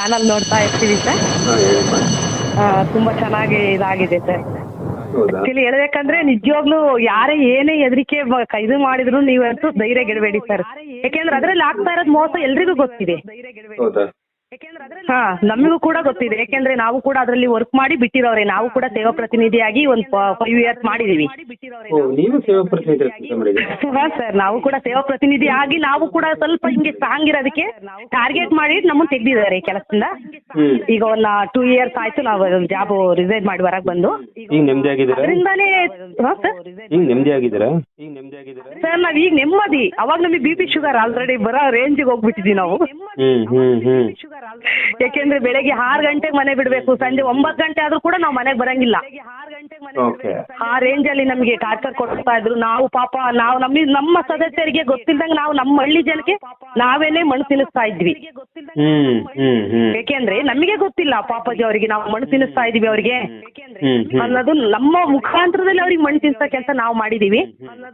Channel ನೋಡ್ತಾ ಇರ್ತೀವಿ sir. ತುಂಬಾ ಚೆನ್ನಾಗಿ ಇದಾಗಿದೆ ಸರ್. ಆಕ್ಚುಲಿ ಹೇಳ್ಬೇಕಂದ್ರೆ ನಿಜವಾಗ್ಲೂ ಯಾರೇ ಏನೇ ಹೆದರಿಕೆ ಇದು ಮಾಡಿದ್ರು ನೀವಂತೂ ಧೈರ್ಯ ಗೆಡಬೇಡಿ ಸರ್. ಯಾಕೆಂದ್ರೆ ಅದ್ರಲ್ಲಿ ಆಗ್ತಾ ಇರೋದು ಮೋಸ ಎಲ್ರಿಗೂ ಗೊತ್ತಿದೆ. ಹಾ ನಮಗೂ ಕೂಡ ಗೊತ್ತಿದೆ. ಯಾಕೆಂದ್ರೆ ನಾವು ಕೂಡ ಅದರಲ್ಲಿ ವರ್ಕ್ ಮಾಡಿ ಬಿಟ್ಟಿರೋರೆ. ನಾವು ಕೂಡ ಸೇವಾ ಪ್ರತಿನಿಧಿಯಾಗಿ ಒಂದು ಫೈವ್ ಇಯರ್ಸ್ ಮಾಡಿದೀವಿ. ನೀವು. ಸೇವಾ ಪ್ರತಿನಿಧಿ ಕೆಲಸ ಮಾಡಿದ್ದೀರಾ? ಹಾ ಸರ್ ನಾವು ಕೂಡ ಸೇವಾ ಪ್ರತಿನಿಧಿ ಆಗಿ ನಾವು ಕೂಡ ಸ್ವಲ್ಪ ಹಿಂಗೆ ಸ್ಟ್ರಾಂಗ್ ಇರೋದಕ್ಕೆ ಟಾರ್ಗೆಟ್ ಮಾಡಿ ನಮ್ಮನ್ನ ತೆಗ್ದಿದ್ದಾರೆ ಕೆಲಸದಿಂದ. ಈಗ ಒಂದ್ ಟೂ ಇಯರ್ಸ್ ಆಯ್ತು ನಾವು ಜಾಬ್ ರಿಸೈನ್ ಮಾಡಿ ಹೊರಗೆ ಬಂದು. ಈಗ ನೆಮ್ಮದಿ ಆಗಿದ್ದೀರಾ ಅದರಿಂದಾನೇ ಹಾ ಸರ್ ಈಗ ನೆಮ್ಮದಿ ಆಗಿದ್ದೀರಾ ಈಗ ನೆಮ್ಮದಿ ಆಗಿದ್ದೀರಾ ಸರ್ ನಾವ್ ಈಗ ನೆಮ್ಮದಿ. ಅವಾಗ ನಮಗೆ ಬಿ ಪಿ ಶುಗರ್ ಆಲ್ರೆಡಿ ಬರೋ ರೇಂಜಿಗೆ ಹೋಗ್ಬಿಟ್ಟಿದೀವಿ ನಾವು. ಹ್ಮ್ ಹ್ಮ್ ಹ್ಮ್. ಯಾಕೆಂದ್ರೆ ಬೆಳಗ್ಗೆ ಆರು ಗಂಟೆಗೆ ಮನೆ ಬಿಡಬೇಕು. ಸಂಜೆ ಒಂಬತ್ತು ಗಂಟೆ ಆದ್ರೂ ಕೂಡ ನಾವು ಮನೆಗೆ ಬರಂಗಿಲ್ಲ. ಆ ರೇಂಜ್ ಅಲ್ಲಿ ನಮಗೆ ಟಾರ್ಚರ್ ಕೊಡ್ತಾ ಇದ್ರು. ನಾವು ಪಾಪ ನಾವು ನಮಗೆ ನಮ್ಮ ಸದಸ್ಯರಿಗೆ ಗೊತ್ತಿಲ್ದಂಗೆ ನಾವು ನಮ್ಮ ಹಳ್ಳಿ ಜನಕ್ಕೆ ನಾವೇನೆ ಮಣ್ಣು ತಿನ್ನಿಸ್ತಾ ಇದ್ವಿ. ಏಕೆಂದ್ರೆ ನಮಗೆ ಗೊತ್ತಿಲ್ಲ ಪಾಪಾಜಿ ಅವರಿಗೆ ನಾವು ಮಣ್ಣು ತಿನ್ನಿಸ್ತಾ ಇದೀವಿ ಅವರಿಗೆ. ಅನ್ನೋದು ನಮ್ಮ ಮುಖಾಂತರದಲ್ಲಿ ಅವ್ರಿಗೆ ಮಣ್ಣು ತಿನ್ನಿಸೋ ಕೆಲಸ ನಾವು ಮಾಡಿದೀವಿ.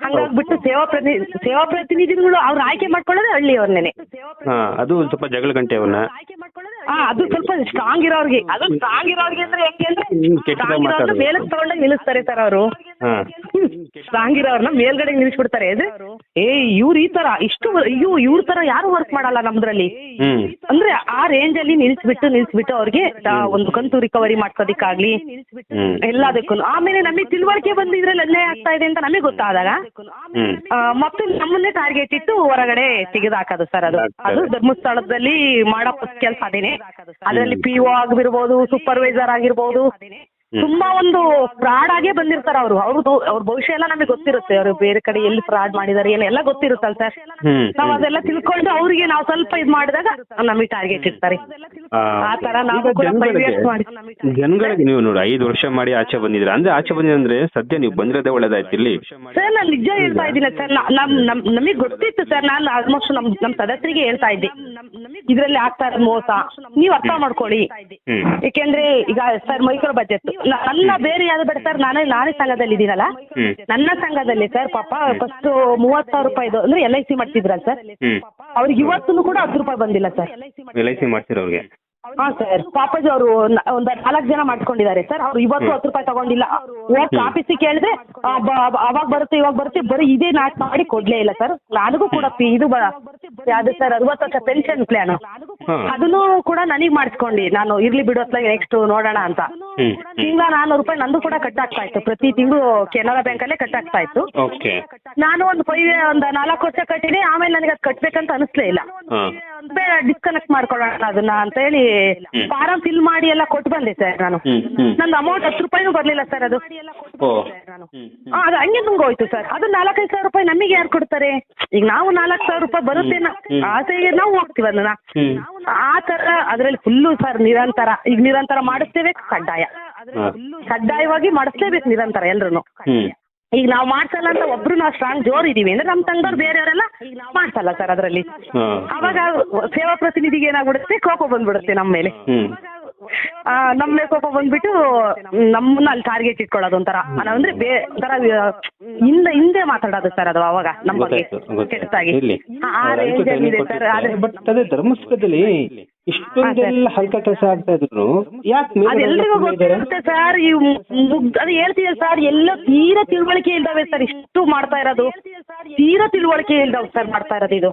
ಹಂಗಾಗ್ಬಿಟ್ಟು ಸೇವಾ ಪ್ರತಿ ಸೇವಾ ಪ್ರತಿನಿಧಿಗಳು ಅವ್ರು ಆಯ್ಕೆ ಮಾಡ್ಕೊಳ್ಳೋದೇ ಹಳ್ಳಿ ಅವ್ರನ್ನೇನೆ ಅದು ಸ್ವಲ್ಪ ಜಗಳ ಗಂಟೆ ಅವನ್ನ. ಅದು ಸ್ವಲ್ಪ ಸ್ಟ್ರಾಂಗ್ ಇರೋರಿಗೆ ಅದು ಸ್ಟ್ರಾಂಗ್ ಇರೋರಿಗೆ ಅಂದ್ರೆ ಹೆಂಗೆ ಅಂದ್ರೆ. ಮೇಲೆ ತಗೊಂಡಾಗ ನಿಲ್ಲಿಸ್ತಾರೆ ಸರ್ ಅವರು. ಸ್ಟ್ರಾಂಗ್ ಇರೋರ್ನ ಮೇಲ್ಗಡೆ ನಿಲ್ಲಿಸ್ಬಿಡ್ತಾರೆ. ಏ ಇವ್ರ ಈ ತರ ಇಷ್ಟು ಅಯ್ಯೋ ಇವ್ರ ತರ ಯಾರು ವರ್ಕ್ ಮಾಡಲ್ಲ ನಮ್ದ್ರಲ್ಲಿ? ಅಂದ್ರೆ ಆ ರೇಂಜ್ ಅಲ್ಲಿ ನಿಲ್ಸ್ಬಿಟ್ಟು ನಿಲ್ಸ್ಬಿಟ್ಟು ಅವ್ರಿಗೆ ಒಂದು ಕಂತು ರಿಕವರಿ ಮಾಡ್ಸೋದಿಕ್ಕಾಗ್ಲಿ ಹ್ಮ್. ಎಲ್ಲದಕ್ಕೂ ಆಮೇಲೆ ನಮಗೆ ತಿಳುವಳಿಕೆ ಬಂದು ಇದ್ರಲ್ಲಿ ಅನ್ಯಾಯ ಆಗ್ತಾ ಇದೆ ಅಂತ ನಮಗೆ ಗೊತ್ತಾದಾಗ ಮತ್ತೆ ನಮ್ಮನ್ನೇ ಟಾರ್ಗೆಟ್ ಇಟ್ಟು ಹೊರಗಡೆ ತೆಗೆದಾಕೋದು ಸರ್ ಅದು. ಅದು ಧರ್ಮಸ್ಥಳದಲ್ಲಿ ಮಾಡೋ ಕೆಲಸ ಅದೇನೆ. ಅದರಲ್ಲಿ ಪಿ ಒ ಆಗಿರ್ಬೋದು ಸೂಪರ್ವೈಸರ್ ಆಗಿರ್ಬೋದು ತುಂಬಾ ಒಂದು ಫ್ರಾಡ್ ಆಗೇ ಬಂದಿರ್ತಾರೆ ಅವರು. ಅವ್ರದ್ದು ಅವ್ರ ಭವಿಷ್ಯ ಎಲ್ಲ ನಮಗೆ ಗೊತ್ತಿರುತ್ತೆ. ಅವರು ಬೇರೆ ಕಡೆ ಎಲ್ಲಿ ಫ್ರಾಡ್ ಮಾಡಿದಾರೆ ಏನು ಎಲ್ಲ ಗೊತ್ತಿರುತ್ತಲ್ಲ ಸರ್? ನಾವ್ ಅದೆಲ್ಲ ತಿಳ್ಕೊಂಡು ಅವ್ರಿಗೆ ನಾವು ಸ್ವಲ್ಪ ಇದ್ ಮಾಡಿದಾಗ ನಮಗೆ ಟಾರ್ಗೆಟ್ ಇರ್ತಾರೆ ಆ, ತರ ನಾವು ಜನಗಳಿಗೆ ನೀವು ನೋಡಿ ಐದು ವರ್ಷ ಮಾಡಿ ಆಚೆ ಬಂದಿದ್ರೆ ಅಂದ್ರೆ ಆಚೆ ಬಂದಿದ್ರೆ ಅಂದ್ರೆ ಸದ್ಯ ನೀವು ಬಂದಿರೋದೇ ಒಳ್ಳೇದಾಯ್ತು ಇಲ್ಲಿ. ಸರ್ ನಾನು ನಿಜ ಹೇಳ್ತಾ ಇದ್ದೀನಿ ಸರ್ ನಮ್ ನಮ್ ನಮಗೆ ಗೊತ್ತಿತ್ತು ಸರ್ ನಾನು ಆಲ್ಮೋಸ್ಟ್ ನಮ್ ನಮ್ ಸದಸ್ಯರಿಗೆ ಹೇಳ್ತಾ ಇದ್ದೆ. ಇದ್ರಲ್ಲಿ ಆಗ್ತಾ ಇರೋ ಮೋಸ. ನೀವು ಅರ್ಥ ಮಾಡ್ಕೊಳ್ಳಿ. ಯಾಕೆಂದ್ರೆ ಏಕೆಂದ್ರೆ ಈಗ ಸರ್ ಮೈಕ್ರೋ ಬಜೆಟ್ ನನ್ನ ಬೇರೆ ಯಾರು ಬೇಡ ಸರ್ ನಾನು ನಾನೇ ಸಂಘದಲ್ಲಿ ಇದ್ದೀನಲ್ಲ ಹ್ಮ್. ನನ್ನ ಸಂಘದಲ್ಲಿ ಸರ್ ಪಾಪ ಫಸ್ಟ್ ಮೂವತ್ ಸಾವಿರ ರೂಪಾಯಿದು ಅಂದ್ರೆ ಎಲ್ ಐ ಸಿ ಮಾಡ್ತಿದ್ರಲ್ಲ ಸರ್. ಹ್ಮ್. ಅವ್ರಿಗೆ ಇವತ್ತೂ ಕೂಡ ಹತ್ತು ರೂಪಾಯಿ ಬಂದಿಲ್ಲ ಸರ್. ಎಲ್ ಐ ಸಿ ಮಾಡ್ತಿರೋರ್ಗೆ. ಹಾ ಸರ್ ಪಾಪಾಜಿ ಅವರು ಒಂದ್ ನಾಲ್ಕು ಜನ ಮಾಡ್ಕೊಂಡಿದ್ದಾರೆ ಸರ್. ಅವ್ರು ಇವತ್ತು ಹತ್ತು ರೂಪಾಯಿ ತಗೊಂಡಿಲ್ಲ. ಹೋಗಿ ಆಫೀಸಿಗೆ ಕೇಳಿದ್ರೆ ಅವಾಗ ಬರುತ್ತೆ ಇವಾಗ ಬರುತ್ತೆ ಬರೀ ಇದೇ ನಾಟ್ ಮಾಡಿ ಕೊಡ್ಲೇ ಇಲ್ಲ ಸರ್. ನನಗೂ ಕೂಡ ಪಿ- ಇದು ಅದು ಯಾವ್ದು ಸರ್ ಅರವತ್ತು ವರ್ಷ ಪೆನ್ಷನ್ ಪ್ಲಾನ್ ಅದನ್ನು ಕೂಡ ನನಗ್ ಮಾಡಿಸ್ಕೊಂಡಿ. ನಾನು ಇರ್ಲಿ ಬಿಡೋತ್ನಾಗ ನೆಕ್ಸ್ಟ್ ನೋಡೋಣ ಅಂತ. ಹ್ಮ್ ತಿಂಗಳ ನಾನ್ನೂರು ರೂಪಾಯಿ ನಂದು ಕೂಡ ಕಟ್ ಆಗ್ತಾ ಇತ್ತು. ಪ್ರತಿ ತಿಂಗಳು ಕೆನರಾ ಬ್ಯಾಂಕಲ್ಲೇ ಕಟ್ ಆಗ್ತಾ ಇತ್ತು. ಓಕೆ. ನಾನು ಒಂದು ಫೈವ್ ಒಂದು ನಾಲ್ಕು ವರ್ಷ ಕಟ್ಟಿದೆ ಆಮೇಲೆ ನನಗೆ ಅದು ಕಟ್ಬೇಕಂತ ಅನಿಸ್ಲೇ ಇಲ್ಲ. ಹಾ. ಡಿಸ್ಕನೆಕ್ಟ್ ಮಾಡ್ಕೊಳ್ಳೋಣ ಅದನ್ನ ಅಂತ ಹೇಳಿ ಫಾರಂ ಫಿಲ್ ಮಾಡಿ ಎಲ್ಲ ಕೊಟ್ಟು ಬಂದೆ ಸರ್ ನಾನು. ನಂದು ಅಮೌಂಟ್ ಹತ್ತು ರೂಪಾಯಿನೂ ಬರ್ಲಿಲ್ಲ ಸರ್ ಅದು. ಅದು ಹಂಗೆ ಹೋಯ್ತು ಸರ್ ಅದು ನಾಲ್ಕೈದು ಸಾವಿರ ರೂಪಾಯಿ ನಮಗೆ ಯಾರು ಕೊಡ್ತಾರೆ? ಈಗ ನಾವು ನಾಲ್ಕು ಸಾವಿರ ರೂಪಾಯಿ ಬರುತ್ತೆ ನ- ಆಸೆಗೆ ನಾವು ಹೋಗ್ತೀವಿ ಅದನ್ನ. ಹ್ಮ್. ಆ ತರ ಅದ್ರಲ್ಲಿ ಫುಲ್ಲು ಸರ್ ನಿರಂತರ ಈಗ ನಿರಂತರ ಮಾಡಿಸ್ತೇವೆ ಕಡ್ಡಾಯ. ಕಡ್ಡಾಯವಾಗಿ ಮಾಡಿಸ್ಲೇಬೇಕು ನಿರಂತರ ಎಲ್ರು ಹ್ಮ್. ಈಗ ನಾವು ಮಾಡ್ಸಲ್ಲ ಅಂತ ಒಬ್ರು ನಾವು ಸ್ಟ್ರಾಂಗ್ ಜೋರ್ ಇದೀವಿ. ಅಂದ್ರೆ ನಮ್ ತಂಗ್ದವ್ರು ಬೇರೆಯವರೆಲ್ಲ ಮಾಡ್ಸಲ್ಲ ಸರ್ ಅದರಲ್ಲಿ. ಹಾ. ಅವಾಗ ಸೇವಾ ಪ್ರತಿನಿಧಿಗೆ ಏನಾಗ್ಬಿಡುತ್ತೆ ಕೋಪ ಬಂದ್ಬಿಡುತ್ತೆ ನಮ್ಮ ಮೇಲೆ. ಹ್ಮ್. ಆ, ನಮ್ಮ ಮೇಲೆ ಕೋಪ ಬಂದ್ಬಿಟ್ಟು ನಮ್ಮನ್ನ ಅಲ್ಲಿ ಟಾರ್ಗೆಟ್ ಇಟ್ಕೊಳ್ಳೋದು ಒಂಥರ. ಅಂದ್ರೆ ಬೇ ಒಂಥರ ಹಿಂದೆ ಹಿಂದೆ ಮಾತಾಡೋದು ಸರ್ ಅದು ಅವಾಗ ನಮ್ಮ ಬಗ್ಗೆ. ಕೆಟ್ಟದಾಗಿ ಆ ರೇಂಜ್ ಅಲ್ಲಿ ಇದೆ ಸರ್ ಆದ್ರೆ ಬಟ್ ಅದೇ ಧರ್ಮಸ್ಥಳದಲ್ಲಿ ಇಷ್ಟೊಂದೆಲ್ಲ ಹಲ್ಕ ಕೆಲಸ ಆಗ್ತಾ ಇದ್ರು. ಯಾಕೆ ಅದೆಲ್ಲರಿಗೂ ಗೊತ್ತಿರುತ್ತೆ ಸರ್ ಈ ಮುಗ್ಧ ಅದು ಹೇಳ್ತೀವಿ ಸರ್ ಎಲ್ಲ ತೀರಾ ತಿಳುವಳಿಕೆ ಇಲ್ದಾವೆ ಸರ್ ಇಷ್ಟು ಮಾಡ್ತಾ ಇರೋದು. ತೀರಾ ತಿಳುವಳಿಕೆ ಇಲ್ದಾವ್ ಸರ್ ಮಾಡ್ತಾ ಇರೋದು ಇದು.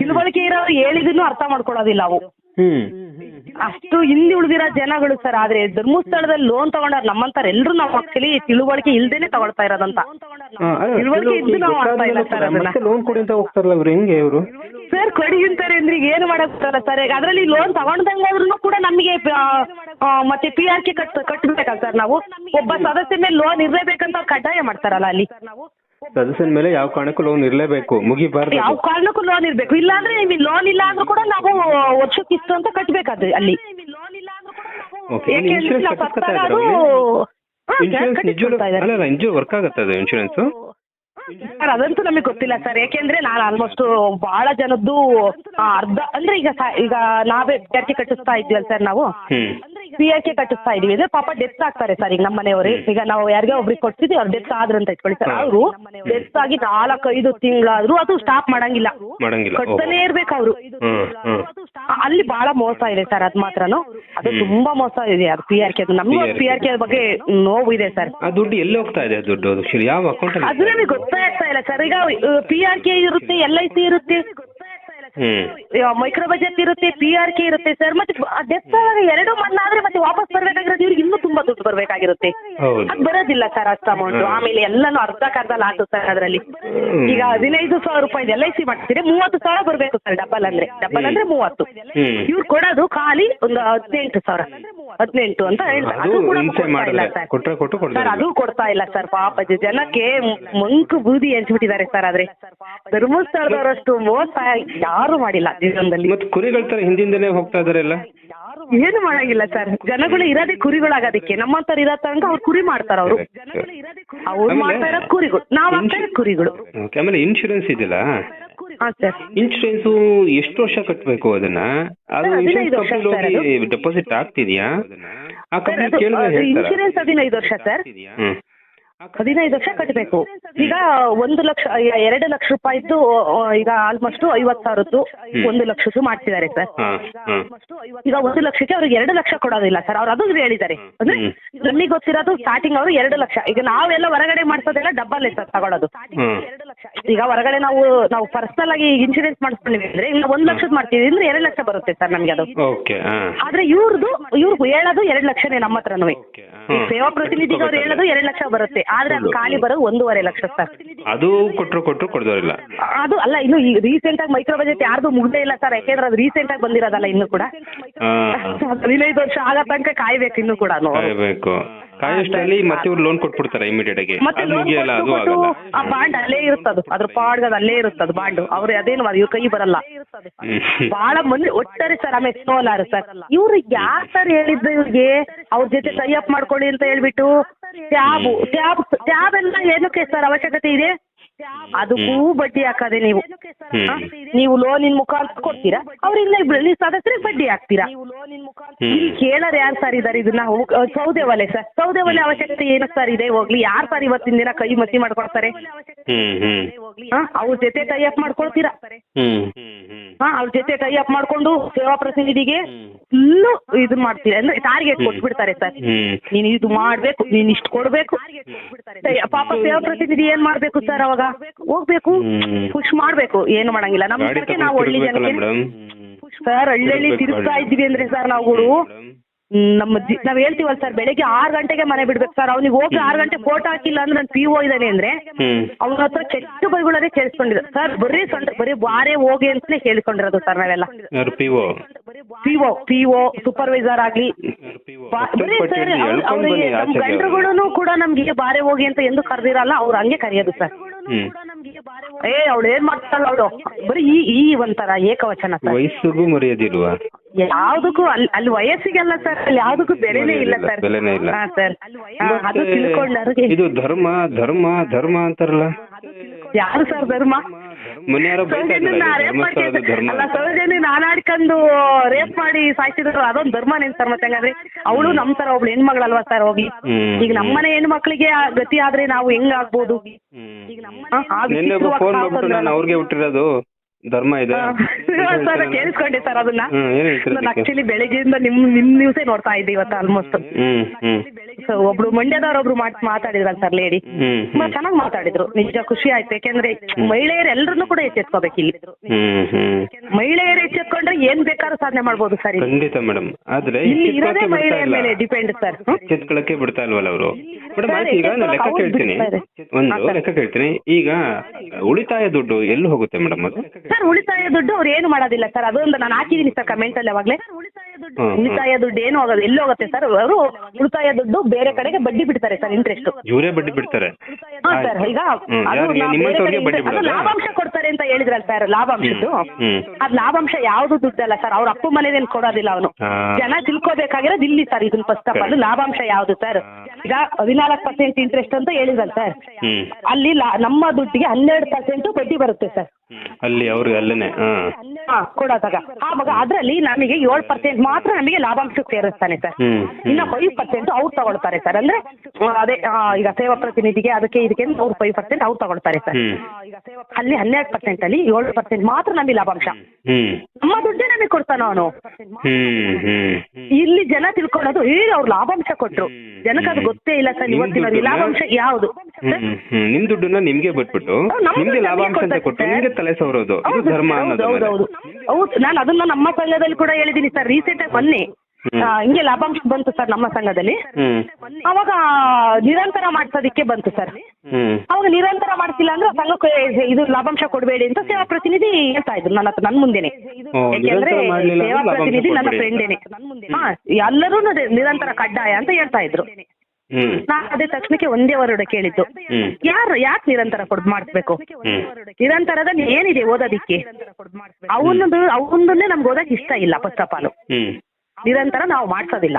ತಿಳುವಳಿಕೆ ಇರೋರು ಹೇಳಿದ್ರು ಅರ್ಥ ಮಾಡ್ಕೊಳ್ಳೋದಿಲ್ಲ ಅವು. ಅಷ್ಟು ಇಲ್ಲಿ ಉಳಿದಿರೋ ಜನಗಳು ಸರ್ ಆದ್ರೆ ಧರ್ಮಸ್ಥಳದಲ್ಲಿ ಲೋನ್ ತಗೊಂಡಾರ ನಮ್ಮಂತಾರ ಎಲ್ರು ನಾವು ಆಕ್ಚುಲಿ ತಿಳುವಳಿಕೆ ಇಲ್ದೇನೆ ತಗೊಳ್ತಾ ಇರೋದಂತ. ತಿಳುವಳಿಕೆ ಇದ್ದು ನಾವು ಇಲ್ಲ ಸರ್ ಅದನ್ನ. ಲೋನ್ ಕೊಡಿ ಅಂತ ಹೋಗ್ತಾರಲ್ಲ ಅವ್ರು ಹೆಂಗೆ ಇವರು? ಸರ್ ಕೊಡಿ ಅಂತಾರೆ ಅಂದ್ರೆ ಈಗ ಏನು ಸರ್ ಈಗ ಅದರಲ್ಲಿ ಲೋನ್ ತಗೊಂಡಂಗಾದ್ರೂ ಕೂಡ ನಮಗೆ ಮತ್ತೆ ಪಿ ಆರ್ ಕೆ ಕಟ್ ನಾವು? ಒಬ್ಬ ಸದಸ್ಯ ಮೇಲೆ ಲೋನ್ ಇರ್ಲೇಬೇಕಂತ ಕಡ್ಡಾಯ ಮಾಡ್ತಾರಲ್ಲ ಅಲ್ಲಿ. ಸದಸ್ಯನ ಮೇಲೆ ಯಾವ ಕಾರಣಕ್ಕೂ ಲೋನ್ ಇರಲೇಬೇಕು. ಮುಗಿಬಾರ್ದು ಯಾವ ಕಾರಣಕ್ಕೂ ಲೋನ್ ಇರ್ಬೇಕು. ಇಲ್ಲಾಂದ್ರೆ ನಿಮಗೆ ಲೋನ್ ಇಲ್ಲ ಅಂದ್ರೂ ಕೂಡ ನಾವು ವರ್ಷಕ್ಕೆ ಇಷ್ಟು ಅಂತ ಕಟ್ಬೇಕಾದ್ರೆ ಅಲ್ಲಿ. ಓಕೆ ಯಾಕೆಂದ್ರೆ ಇನ್ಶೂರೆನ್ಸ್ ನಾವು ಕಟ್ಟಿಸ್ಕೊತಾ ಸತ್ತಾಗ ಇದ್ದಾರೆ ಅದು ಹಾ, ಇನ್ಶೂರೆನ್ಸ್ ಅಲ್ಲ ಅಲ್ಲ ವರ್ಕ್ ಆಗುತ್ತೆ ಅದು ಇನ್ಶೂರೆನ್ಸ್ ಸರ್ ಅದಂತೂ ನಮಗೆ ಗೊತ್ತಿಲ್ಲ ಸರ್. ಯಾಕೆಂದ್ರೆ ನಾನು ಆಲ್ಮೋಸ್ಟ್ ಬಹಳ ಜನದ್ದು ಅರ್ಧ ಅಂದ್ರೆ ಈಗ ಸ- ಈಗ ನಾವೇ ವಿದ್ಯಾರ್ಥಿ ಕಟ್ಟಿಸ್ತಾ ಇದ್ವಲ್ಲ ಸರ್ ನಾವು. ಹ್ಮ್. ಪಿ ಆರ್ ಕೆ ಕಟ್ಟಿಸ್ತಾ ಇದೀವಿ. ಅಂದ್ರೆ ಪಾಪ ಡೆತ್ ಆಗ್ತಾರೆ ಸರ್ ಈಗ ನಮ್ಮ ಮನೆಯವರು. ಈಗ ನಾವು ಯಾರಿಗೆ ಒಬ್ರಿಗೆ ಕೊಡ್ತಿದ್ವಿ ಅವ್ರು ಡೆತ್ ಆದ್ರೆ ಅಂತ ಇಟ್ಕೊಳ್ಳಿ ಸರ್. ಅವರು ಡೆತ್ ಆಗಿ ನಾಲ್ಕೈದು ತಿಂಗಳಾದ್ರೂ ಅದು ಸ್ಟಾಪ್ ಮಾಡಂಗಿಲ್ಲ. ಮಾಡಂಗಿಲ್ಲ. ಓಹೋ. ಕಟ್ತಾನೆ ಇರ್ಬೇಕು ಅವರು. ಹ್ಮ್ ಹ್ಮ್. ಅಲ್ಲಿ ಬಹಳ ಮೋಸ ಇದೆ ಸರ್ ಅದ್ ಮಾತ್ರನು. ಅದು ತುಂಬಾ ಮೋಸ ಇದೆ ಅದು ಪಿ ಆರ್ ಕೆ ನಮಗೂ ಪಿ ಆರ್ ಕೆ ಬಗ್ಗೆ ನೋವು ಇದೆ ಸರ್. ಆ ದುಡ್ಡು ಎಲ್ಲಿ ಹೋಗ್ತಾ ಇದೆ ಆ ದುಡ್ಡು ಆಕ್ಚುಲಿ ಯಾವ ಅಕೌಂಟ್ ಅದು ನಮಗೆ ಗೊತ್ತಾಗ್ತಾ ಇಲ್ಲ ಸರ್ ಈಗ ಪಿ ಆರ್ ಕೆ ಇರುತ್ತೆ ಎಲ್ ಐ ಸಿ ಇರುತ್ತೆ ಹ್ಮ್ ಮೈಕ್ರೋ ಬಜೆಟ್ ಇರುತ್ತೆ ಪಿ ಆರ್ ಕೆ ಇರುತ್ತೆ ಸರ್ ಮತ್ತೆ ಡೆತ್ ಆದಾಗ ಎರಡು ಮನ್ನಾ ಆದ್ರೆ ಮತ್ತೆ ವಾಪಸ್ ಬರ್ಬೇಕಾಗಿರೋದು ಇವ್ರಿಗೆ ಇನ್ನೂ ತುಂಬಾ ದುಡ್ಡು ಬರ್ಬೇಕಾಗಿರುತ್ತೆ. ಅದ್ ಬರೋದಿಲ್ಲ ಸರ್ ಅಷ್ಟು ಅಮೌಂಟ್ ಆಮೇಲೆ ಎಲ್ಲಾನು ಅರ್ಧಕ್ಕರ್ಧ ಲಾಸ್ ಸರ್ ಅದರಲ್ಲಿ. ಈಗ ಹದಿನೈದು ಸಾವಿರ ರೂಪಾಯಿ ಎಲ್ ಐ ಸಿ ಮಾಡ್ತೀರಿ ಮೂವತ್ತು ಸಾವಿರ ಬರಬೇಕು ಸರ್ ಡಬಲ್ ಅಂದ್ರೆ. ಡಬಲ್ ಅಂದ್ರೆ ಮೂವತ್ತು. ಇವ್ರು ಕೊಡೋದು ಖಾಲಿ ಒಂದು ಹದಿನೆಂಟು ಸಾವಿರ. ಹದಿನೆಂಟು ಅಂತ ಹೇಳ್ತಾರೆ. ಅದು ಕೂಡ ಸರ್. ಅದು ಕೊಡ್ತಾ ಇಲ್ಲ ಸರ್. ಪಾಪ ಜನಕ್ಕೆ ಮಂಕು ಬೂದಿ ಹಂಚ್ಬಿಟ್ಟಿದ್ದಾರೆ ಸರ್ ಆದ್ರೆ. ಧರ್ಮಸ್ಥಳದವರಷ್ಟು ಮೋಸ ಯಾರು ಮಾಡಿಲ್ಲ ಜೀವನದಲ್ಲಿ. ಮತ್ತೆ ಕುರಿಗಳ ತರ ಹಿಂದಿಂದಲೇ ಹೋಗ್ತಾ ಇದಾರೆಲ್ಲ ಏನು ಮಾಡಂಗಿಲ್ಲ ಸರ್. ಜನಗಳು ಇರೋದೇ ಕುರಿಗಳಾಗೋದಕ್ಕೆ. ನಮ್ಮಂತರ ಇರೋ ತನಕ ಅವ್ರು ಕುರಿ ಮಾಡ್ತಾರ ಅವರು. ಅವ್ರು ಆಮೇಲೆ- ಮಾಡ್ತಾ ಇರೋದು ಕುರಿಗಳು. ನಾವ್ ಆಗ್ತಾ ಇರೋದು ಕುರಿಗಳು. ಓಕೆ ಆಮೇಲೆ ಇನ್ಶೂರೆನ್ಸ್ ಇದೆಯಲ್ಲ? ಹಾ ಸರ್ ಇನ್ಶೂರೆನ್ಸ್ ಎಷ್ಟು ವರ್ಷ ಕಟ್ಟಬೇಕು ಅದನ್ನ? ಅದು ಹದಿನೈದು ವರ್ಷ ಕಂಪ್ನಿಲಿ ಸರ್ ಹೋಗಿ ಡೆಪಾಸಿಟ್ ಆಗ್ತಿದ್ಯಾ? ಆ ಕಂಪನಿ ಕೇಳಿದ್ರೆ ಹೇಳ್ತಾರ? ಇನ್ಶೂರೆನ್ಸ್ ಹದಿನೈದು ವರ್ಷ ಸರ್. ಹ್ಮ್. ಹದಿನೈದು ವರ್ಷ ಕಟ್ಟಬೇಕು ಈಗ ಒಂದು ಲಕ್ಷ ಎರಡು ಲಕ್ಷ ರೂಪಾಯಿದ್ದು ಈಗ ಆಲ್ಮೋಸ್ಟ್ ಐವತ್ತು ಸಾವಿರದ್ದು ಒಂದು ಲಕ್ಷದ್ದು ಮಾಡ್ತಿದ್ದಾರೆ ಸರ್. ಈಗ ಒಂದು ಲಕ್ಷಕ್ಕೆ ಅವ್ರಿಗೆ ಎರಡು ಲಕ್ಷ ಕೊಡೋದಿಲ್ಲ ಸರ್. ಅವ್ರು ಅದು ಹೇಳಿದ್ದಾರೆ. ಅಂದ್ರೆ. ನಮಗೆ ಗೊತ್ತಿರೋದು ಸ್ಟಾರ್ಟಿಂಗ್ ಅವರು ಎರಡು ಲಕ್ಷ. ಈಗ ನಾವೆಲ್ಲ ಹೊರಗಡೆ ಮಾಡ್ಸೋದೆಲ್ಲ ಡಬ್ಬಲ್ ಸರ್ ತಗೊಳ್ಳೋದು ಈಗ ಹೊರಗಡೆ ನಾವು ನಾವು ಪರ್ಸನಲ್ ಆಗಿ ಇನ್ಶೂರೆನ್ಸ್ ಮಾಡಿಸ್ಕೊಂಡಿವಿ ಅಂದ್ರೆ ಈಗ ಒಂದ್ ಲಕ್ಷದ ಮಾಡ್ತೀವಿ ಅಂದ್ರೆ ಎರಡ್ ಲಕ್ಷ ಬರುತ್ತೆ ಸರ್ ನಮ್ಗೆ ಅದು. ಓಕೆ ಹಾ. ಆದ್ರೆ ಇವ್ರದ್ದು ಇವ್ರು ಹೇಳೋದು ಎರಡ್ ಲಕ್ಷನೇ ನಮ್ಮ ಹತ್ರನೂ. ಸೇವಾ ಪ್ರತಿನಿಧಿಗೆ ಅವ್ರು ಹೇಳೋದು ಎರಡ್ ಲಕ್ಷ ಬರುತ್ತೆ. ಆದ್ರೆ ಅದು ಖಾಲಿ ಬರೋದು ಒಂದೂವರೆ ಲಕ್ಷ ಸರ್. ಅದು ಕೊಟ್ರು ಕೊಟ್ರು ಕೊಡ್ದವ್ರಿಲ್ಲ ಅದು ಅಲ್ಲ ಇನ್ನು ರೀಸೆಂಟ್ ಆಗಿ ಮೈಕ್ರೋ ಬಜೆಟ್ ಯಾರ್ದು ಮುಗ್ದೇ ಇಲ್ಲ ಸರ್. ಯಾಕೆಂದ್ರೆ ಅದು ರೀಸೆಂಟ್ ಆಗಿ ಬಂದಿರೋದಲ್ಲ ಇನ್ನು ಕೂಡ. ಹದಿನೈದು ವರ್ಷ ಆಗ ತನಕ ಕಾಯ್ಬೇಕು ಇನ್ನು ಕೂಡ ಕಾಯ್ಬೇಕು. ಕಾಯೋಷ್ಟರಲ್ಲಿ ಮತ್ತೆ ಇವ್ರು ಲೋನ್ ಕೊಟ್ಬಿಡ್ತಾರೆ ಇಮಿಡಿಯೇಟ್ ಆಗಿ. ಮತ್ತೆ ಅದು ಮುಗಿಯಲ್ಲ ಅದು ಕೊಟ್ಟು ಆಗಲ್ಲ. ಆ ಬಾಂಡ್ ಅಲ್ಲೇ ಇರುತ್ತದು. ಅದ್ರ ಪಾಡ್ಗದ ಅಲ್ಲೇ ಇರುತ್ತದು ಬಾಂಡ್ ಅವ್ರು ಅದೇನು ಮಾಡಿ ಇವ್ರ ಕೈ ಬರಲ್ಲ. ಹ್ಮ್. ಬಹಳ ಮಂದಿ ಒಟ್ಟಾರೆ ಸರ್ ಆಮೇಲೆ ಸೋಲಾರ್ ಸರ್. ಇವ್ರು ಯಾರ್ ಸರ್ ಹೇಳಿದ್ದು ಇವ್ರಿಗೆ? ಅವ್ರ ಜೊತೆ ಟೈ ಅಪ್ ಮಾಡ್ಕೊಳ್ಳಿ ಅಂತ ಹೇಳ್ಬಿಟ್ಟು. ಟ್ಯಾಬ್ ಟ್ಯಾಬ್ ಟ್ಯಾಬ್ ಎಲ್ಲ ಏನಕ್ಕೆ ಸರ್ ಅವಶ್ಯಕತೆ ಇದೆ? ಅದಕ್ಕೂ ಬಡ್ಡಿ ಹಾಕದೆ ನೀವು. ನೀವು ಲೋನಿನ ಮುಖಾಂತರ ಕೊಡ್ತೀರಾ? ಅವ್ರಿಂದ ಇಬ್ರು ನೀವು ಸದಸ್ಯರಿಗೆ ಬಡ್ಡಿ ಹಾಕ್ತೀರಾ? ಇಲ್ಲಿ ಕೇಳೋರು ಯಾರು ಸರ್ ಇದಾರೆ? ಇದನ್ನ ಸೌದೆ ಒಲೆ ಸರ್. ಸೌದೆ ಒಲೆ ಅವಶ್ಯಕತೆ ಏನು ಸರ್ ಇದೆ? ಹೋಗ್ಲಿ. ಯಾರು ಸರ್ ಇವತ್ತಿನ ದಿನ ಕೈ ಮಸಿ ಮಾಡ್ಕೊಡ್ತಾರೆ ಹ್ಮ್ ಹ್ಮ್. ಹಾ? ಅವ್ರ ಜೊತೆ ಟೈ ಅಪ್ ಮಾಡ್ಕೊಳ್ತೀರಾ? ಹ್ಮ್. ಹ್ಮ್ ಹ್ಮ್ ಹಾ? ಅವ್ರ ಜೊತೆ ಟೈ ಅಪ್ ಮಾಡ್ಕೊಂಡು ಸೇವಾ ಪ್ರತಿನಿಧಿಗೆ ಫುಲ್ಲು ಇದು ಮಾಡ್ತೀರಾ? ಅಂದ್ರೆ ಟಾರ್ಗೆಟ್ ಕೊಟ್ಬಿಡ್ತಾರೆ ಸರ್. ನೀನ್ ಇದು ಮಾಡ್ಬೇಕು ನೀನ್ ಇಷ್ಟು ಕೊಡ್ಬೇಕು. ಪಾಪ ಸೇವಾ ಪ್ರತಿನಿಧಿ ಏನ್ ಮಾಡ್ಬೇಕು ಸರ್ ಅವಾಗ? ಹೋಗ್ಬೇಕು. ಪುಷ್ ಮಾಡ್ಬೇಕು. ಏನು ಮಾಡಂಗಿಲ್ಲ. ನಮ್ ಕಡೆ ನಾವು ಹಳ್ಳಿ ಜನಕ್ಕೆ ಸರ್ ಹಳ್ಳಿ ತಿರುಗ್ತಾ ಇದ್ವಿ ಅಂದ್ರೆ ಸರ್ ನಾವುಗಳು ನಮ್ಮ ನಾವ್ ಹೇಳ್ತೀವಲ್ಲ ಸರ್ ಬೆಳಿಗ್ಗೆ ಆರ್ ಗಂಟೆಗೆ ಮನೆ ಬಿಡ್ಬೇಕು ಸರ್. ಅವ್ನಿಗೆ ಹೋಗಿ ಆರ್ ಗಂಟೆ ಫೋಟೋ ಹಾಕಿಲ್ಲ ಅಂದ್ರೆ ನನ್ ಪಿ ಓ ಇದ್ದಾನೆ ಅಂದ್ರೆ ಅವ್ನ ಹತ್ರ ಕೆಟ್ಟ ಬೈಗಳೇ ಕೇಳಿಸ್ಕೊಂಡಿದ್ರು. ಸರ್ ಬರೀ ಸಣ್ಣ ಬರೀ ಬಾರೆ ಹೋಗಿ ಅಂತಾನೆ ಕೇಳಿಸ್ಕೊಂಡಿರೋದು ಸರ್ ನಾವೆಲ್ಲ. P O P O supervisor ಆಗ್ಲಿ. ಬರೀ ಸರ್ ಅವ್ರಿಗೆ ನಮ್ಮ ಗಂಡ್ರುಗಳು ಕೂಡ ನಮ್ಗೆ ಬಾರೆ ಹೋಗಿ ಅಂತ ಎಂದು ಕರೆದಿರಲ್ಲ ಅವ್ರು ಹಂಗೆ ಕರೆಯೋದು ಸರ್. ಹ್ಮ್. ಏ ಅವಳು ಏನ್ ಮಾಡ್ತಾಳ ಅವಳು ಬರೀ ಈ ಈ ಒಂಥರ ಏಕವಚನ ಸರ್. ವಯಸ್ಸಿಗೂ ಮರ್ಯಾದಿಲ್ವಾ? ಯಾವ್ದಕ್ಕೂ ಅಲ್ಲಿ ಅಲ್ಲಿ ವಯಸ್ಸಿಗೆಲ್ಲ ಸರ್ ಅಲ್ಲಿ ಯಾವ್ದಕ್ಕೂ ಬೆಲೆನೇ ಇಲ್ಲ ಸರ್. ಬೆಲೆನೇ ಇಲ್ಲ. ಹಾ ಸರ್. ಅದು ತಿಳ್ಕೊಂಡವ್ರಿಗೆ. ಇದು ಧರ್ಮ ಧರ್ಮ ಧರ್ಮ ಅಂತಾರಲ್ಲ. ಯಾರು ಸರ್ ಧರ್ಮ? ಮೊನ್ನೆ ಅಲ್ಲ ನಾನಾಡ್ಕೊಂಡು ರೇಪ್ ಮಾಡಿ ಸಾಯ್ತಿದ್ರು ಅದೊಂದು ಧರ್ಮನೇನ್ ಸರ್ ಮತ್ತೆ ಹಂಗಾದ್ರೆ? ಅವಳು ನಮ್ ತರ ಒಬ್ಳು ಹೆಣ್ಮಗಳಲ್ವಾ ಸರ್ ಹೋಗಿ. ಈಗ ನಮ್ಮನೆ ಹೆಣ್ಮಕ್ಳಿಗೆ ಆ ಗತಿ ಆದ್ರೆ ನಾವು ಹೆಂಗ್ ಆಗ್ಬೋದು? ಈಗ ನಾನು ಅವ್ರಿಗೆ ಹುಟ್ಟಿರೋದು ಧರ್ಮ ಇದೆ. ಸರ್ ಕೇಳಿಸ್ಕೊಂಡೆ ಸರ್ ಅದನ್ನ. ನಾನು ಆಕ್ಚುಲಿ ಬೆಳಿಗ್ಗೆಯಿಂದ ನಿಮ್ ನಿಮ್ ನ್ಯೂಸೇ ನೋಡ್ತಾ ಇದ್ದೆ ಇವತ್ತು ಆಲ್ಮೋಸ್ಟ್ ಹ್ಮ್ ಒಬ್ರು ಮಂಡ್ಯದವ್ರು ಒಬ್ರು ಮಾತಾಡಿದ್ರಲ್ಲ ಸರ್ ಲೇಡಿ ತುಂಬಾ ಚೆನ್ನಾಗಿ ಮಾತಾಡಿದ್ರು. ನಿಜ ಖುಷಿ ಆಯ್ತು. ಯಾಕೆಂದ್ರೆ ಮಹಿಳೆಯರು ಎಲ್ಲರನ್ನೂ ಕೂಡ ಎಚ್ಚೆತ್ಕೋಬೇಕು ಇಲ್ಲಿ. ಮಹಿಳೆಯರು ಎಚ್ಚೆತ್ಕೊಂಡ್ರೆ ಏನ್ ಬೇಕಾದ್ರೂ ಸಾಧನೆ ಮಾಡ್ಬೋದು ಸರ್ ಖಂಡಿತ ಮೇಡಮ್ ಆದ್ರೆ ಇಲ್ಲಿ ಇರೋದೇ ಮಹಿಳೆಯರ ಮೇಲೆ ಡಿಪೆಂಡ್ ಸರ್ ಎಚ್ಚೆತ್ಕೊಳಕ್ಕೆ ಬಿಡ್ತಾ ಇಲ್ವಲ್ಲ ಅವರು? ಮೇಡಮ್ ಸರ್, ಈಗ ನಾನು ಲೆಕ್ಕ ಕೇಳ್ತೀನಿ. ಒಂದು ಲೆಕ್ಕ ಕೇಳ್ತೀನಿ. ಈಗ ಉಳಿತಾಯ ದುಡ್ಡು ಎಲ್ಲಿ ಹೋಗುತ್ತೆ ಮೇಡಮ್ ಅದು? ಸರ್ ಉಳಿತಾಯ ದುಡ್ಡು ಅವ್ರು ಏನು ಮಾಡೋದಿಲ್ಲ ಸರ್ ಅದೊಂದು ನಾನು ಹಾಕಿದೀನಿ ಸರ್ ಕಮೆಂಟ್ ಅಲ್ಲಿ ಅವಾಗಲೇ. ಉಳಿತಾಯ ದುಡ್ಡು ಏನು ಆಗೋದು ಎಲ್ಲಿ ಹೋಗುತ್ತೆ ಸರ್? ಅವರು ಉಳಿತಾಯ ದುಡ್ಡು ಬೇರೆ ಕಡೆಗೆ ಬಡ್ಡಿ ಬಿಡ್ತಾರೆ ಸರ್ ಇಂಟ್ರೆಸ್ಟ್ ಇವರೇ ಬಡ್ಡಿ ಬಿಡ್ತಾರೆ. ಹಾ ಸರ್ ಈಗ ಹ್ಮ್, ಅದು ಯಾರಿಗೆ? ನಾವು ನಿಮ್ಮಂಥವ್ರಿಗೆ ಬೇರೆ ಬಡ್ಡಿ ಕಡೆ- ಅದು ಬಿಡೋದಾ? ಲಾಭಾಂಶ ಕೊಡ್ತಾರೆ ಅಂತ ಹೇಳಿದ್ರಲ್ಲ ಸರ್ ಲಾಭಾಂಶದ್ದು. ಹ್ಮ್. ಅದ್ ಲಾಭಾಂಶ ಯಾವ್ದು ದುಡ್ಡಲ್ಲ ಸರ್ ಅವ್ರ ಅಪ್ಪ ಮನೇಲಿ ಕೊಡೋದಿಲ್ಲ ಅವನು. ಹಾ. ಜನ ತಿಳ್ಕೊಬೇಕಾಗಿರೋದು ಇಲ್ಲಿ ಸರ್ ಇದನ್ನ ಫಸ್ಟ್ ಆಫ್ ಆಲ್ ಲಾಭಾಂಶ ಯಾವ್ದು ಸರ್ ಈಗ ಹದಿನಾಲ್ಕು ಪರ್ಸೆಂಟ್ ಇಂಟ್ರೆಸ್ಟ್ ಅಂತ ಹೇಳಿದ್ರಲ್ಲ ಸರ್ ಹ್ಮ್. ಅಲ್ಲಿ ಲಾ- ನಮ್ಮ ದುಡ್ಡಿಗೆ ಹನ್ನೆರಡು ಪರ್ಸೆಂಟ್ ಬಡ್ಡಿ ಬರುತ್ತೆ ಸರ್ ಅಲ್ಲಿ ಅವ್ರಿಗೆ ಅಲ್ಲೇನೆ ಹಾ. ಹಾ ಕೊಡೋದಾಗ ಆವಾಗ ಅದರಲ್ಲಿ ನಮಗೆ ಏಳ್ ಪರ್ಸೆಂಟ್ ಮಾತ್ರ ನಮಗೆ ಲಾಭಾಂಶ ಸೇರಿಸ್ತಾನೆ ಸರ್. ಹ್ಮ್. ಇನ್ನ ಫೈವ್ ಪರ್ಸೆಂಟ್ ಅವ್ರು ತಗೊಳ್ತಾರೆ ಸರ್. ಅಂದ್ರೆ ಆ, ಅದೇ ಆ, ಈಗ ಸೇವಾ ಪ್ರತಿನಿಧಿಗೆ ಅದಕ್ಕೆ ಇದಕ್ಕೆ ಅಂತ ಅವ್ರು ಫೈವ್ ಪರ್ಸೆಂಟ್ ಅವ್ರು ತಗೊಳ್ತಾರೆ ಸರ್. ಹ್ಮ್. ಅಲ್ಲಿ ಹನ್ನೆರಡು ಪರ್ಸೆಂಟ್ ಅಲ್ಲಿ ಏಳು ಪರ್ಸೆಂಟ್ ಮಾತ್ರ ನಮಗೆ ಲಾಭಾಂಶ. ಹ್ಮ್. ನಮ್ಮ ದುಡ್ಡೇ ನಮಗೆ ಕೊಡ್ತಾನ ಅವನು. ಹ್ಮ್ ಹ್ಮ್. ಇಲ್ಲಿ ಜನ ತಿಳ್ಕೊಳ್ಳೋದು ಏ ಅವ್ರು ಲಾಭಾಂಶ ಕೊಟ್ರು. ಜನಕ್ಕೆ ಅದು ಗೊತ್ತೇ ಇಲ್ಲ ಸರ್ ಇವತ್ತಿನ ದುಡ್ಡನ್ನ- ಲಾಭಾಂಶ ಯಾವುದು? ಹ್ಮ್ ಹ್ಮ್ ನಿಮ್ ದುಡ್ಡನ್ನ ನಿಮ್ಗೆ ಬಿಟ್ಬಿಟ್ಟು ಹೌದು, ನಮ್ಮ ನಿಮ್ಗೆ ದುಡ್ಡು ಲಾಭಾಂಶ ಅಂತ ಕೊಟ್ಟು ನಿಮ್ಗೆ ತಲೆ ಸವರೋದು. ಇದು ಹೌದು ಧರ್ಮ ಹೌದು ಅನ್ನೋದು ಹೌದು ಹೌದು. ಹೌದು ನಾನು ಅದನ್ನ ನಮ್ಮ ಸಂಘದಲ್ಲಿ ಕೂಡ ಹೇಳಿದ್ದೀನಿ ಸರ್. ರೀಸೆಂಟ್ ಆಗಿ ಬನ್ನಿ. ಆ, ಹಿಂಗೆ ಲಾಭಾಂಶ ಬಂತು ಸರ್ ನಮ್ಮ ಸಂಘದಲ್ಲಿ. ಹ್ಮ್. ಅವಾಗ ನಿರಂತರ ಮಾಡ್ಸೋದಿಕ್ಕೆ ಬಂತು ಸರ್. ಹ್ಮ್. ಅವಾಗ ನಿರಂತರ ಮಾಡ್ತಿಲ್ಲ ಅಂದ್ರೆ ಸಂಘಕ್ಕೆ ಇದು ಲಾಭಾಂಶ ಕೊಡಬೇಡಿ ಅಂತ ಸೇವಾ ಪ್ರತಿನಿಧಿ ಹೇಳ್ತಾ ಇದ್ರು ನನ್ನ ಹತ್ರ ನನ್ನ ಮುಂದೆನೆ. ಓ, ಯಾಕೆಂದ್ರೆ ನಿರಂತರ ಮಾಡ್ಲಿಲ್ಲ ಅಂದ್ರೆ ಸೇವಾ ಲಾಭಾಂಶ ಪ್ರತಿನಿಧಿ ನನ್ನ ಕೊಡ್ಬೇಡಿ. ಫ್ರೆಂಡೇನೆ ಹಾ ಎಲ್ಲರೂ ನಿರಂತರ ಕಡ್ಡಾಯ ಅಂತ ಹೇಳ್ತಾ ಇದ್ರು. ಹ್ಮ್. ನಾನು ಅದೇ ತಕ್ಷಣಕ್ಕೆ ಒಂದೇ ವರ್ಡ್ ಕೇಳಿದ್ದು. ಯಾರು ಯಾಕೆ ನಿರಂತರ ಕೊಡ್ ಮಾಡಿಸ್ಬೇಕು ನಿರಂತರದಲ್ಲಿ ಏನಿದೆ ಓದೋದಿಕ್ಕೆ? ಅವನದು ಅವನದನ್ನೇ ನಮ್ಗೆ ಓದಕ್ಕೆ ಇಷ್ಟ ಇಲ್ಲ ಫಸ್ಟ್ ಆಫ್ ಆಲ್. ಹ್ಮ್. ನಿರಂತರ ನಾವು ಮಾಡ್ಸೋದಿಲ್ಲ.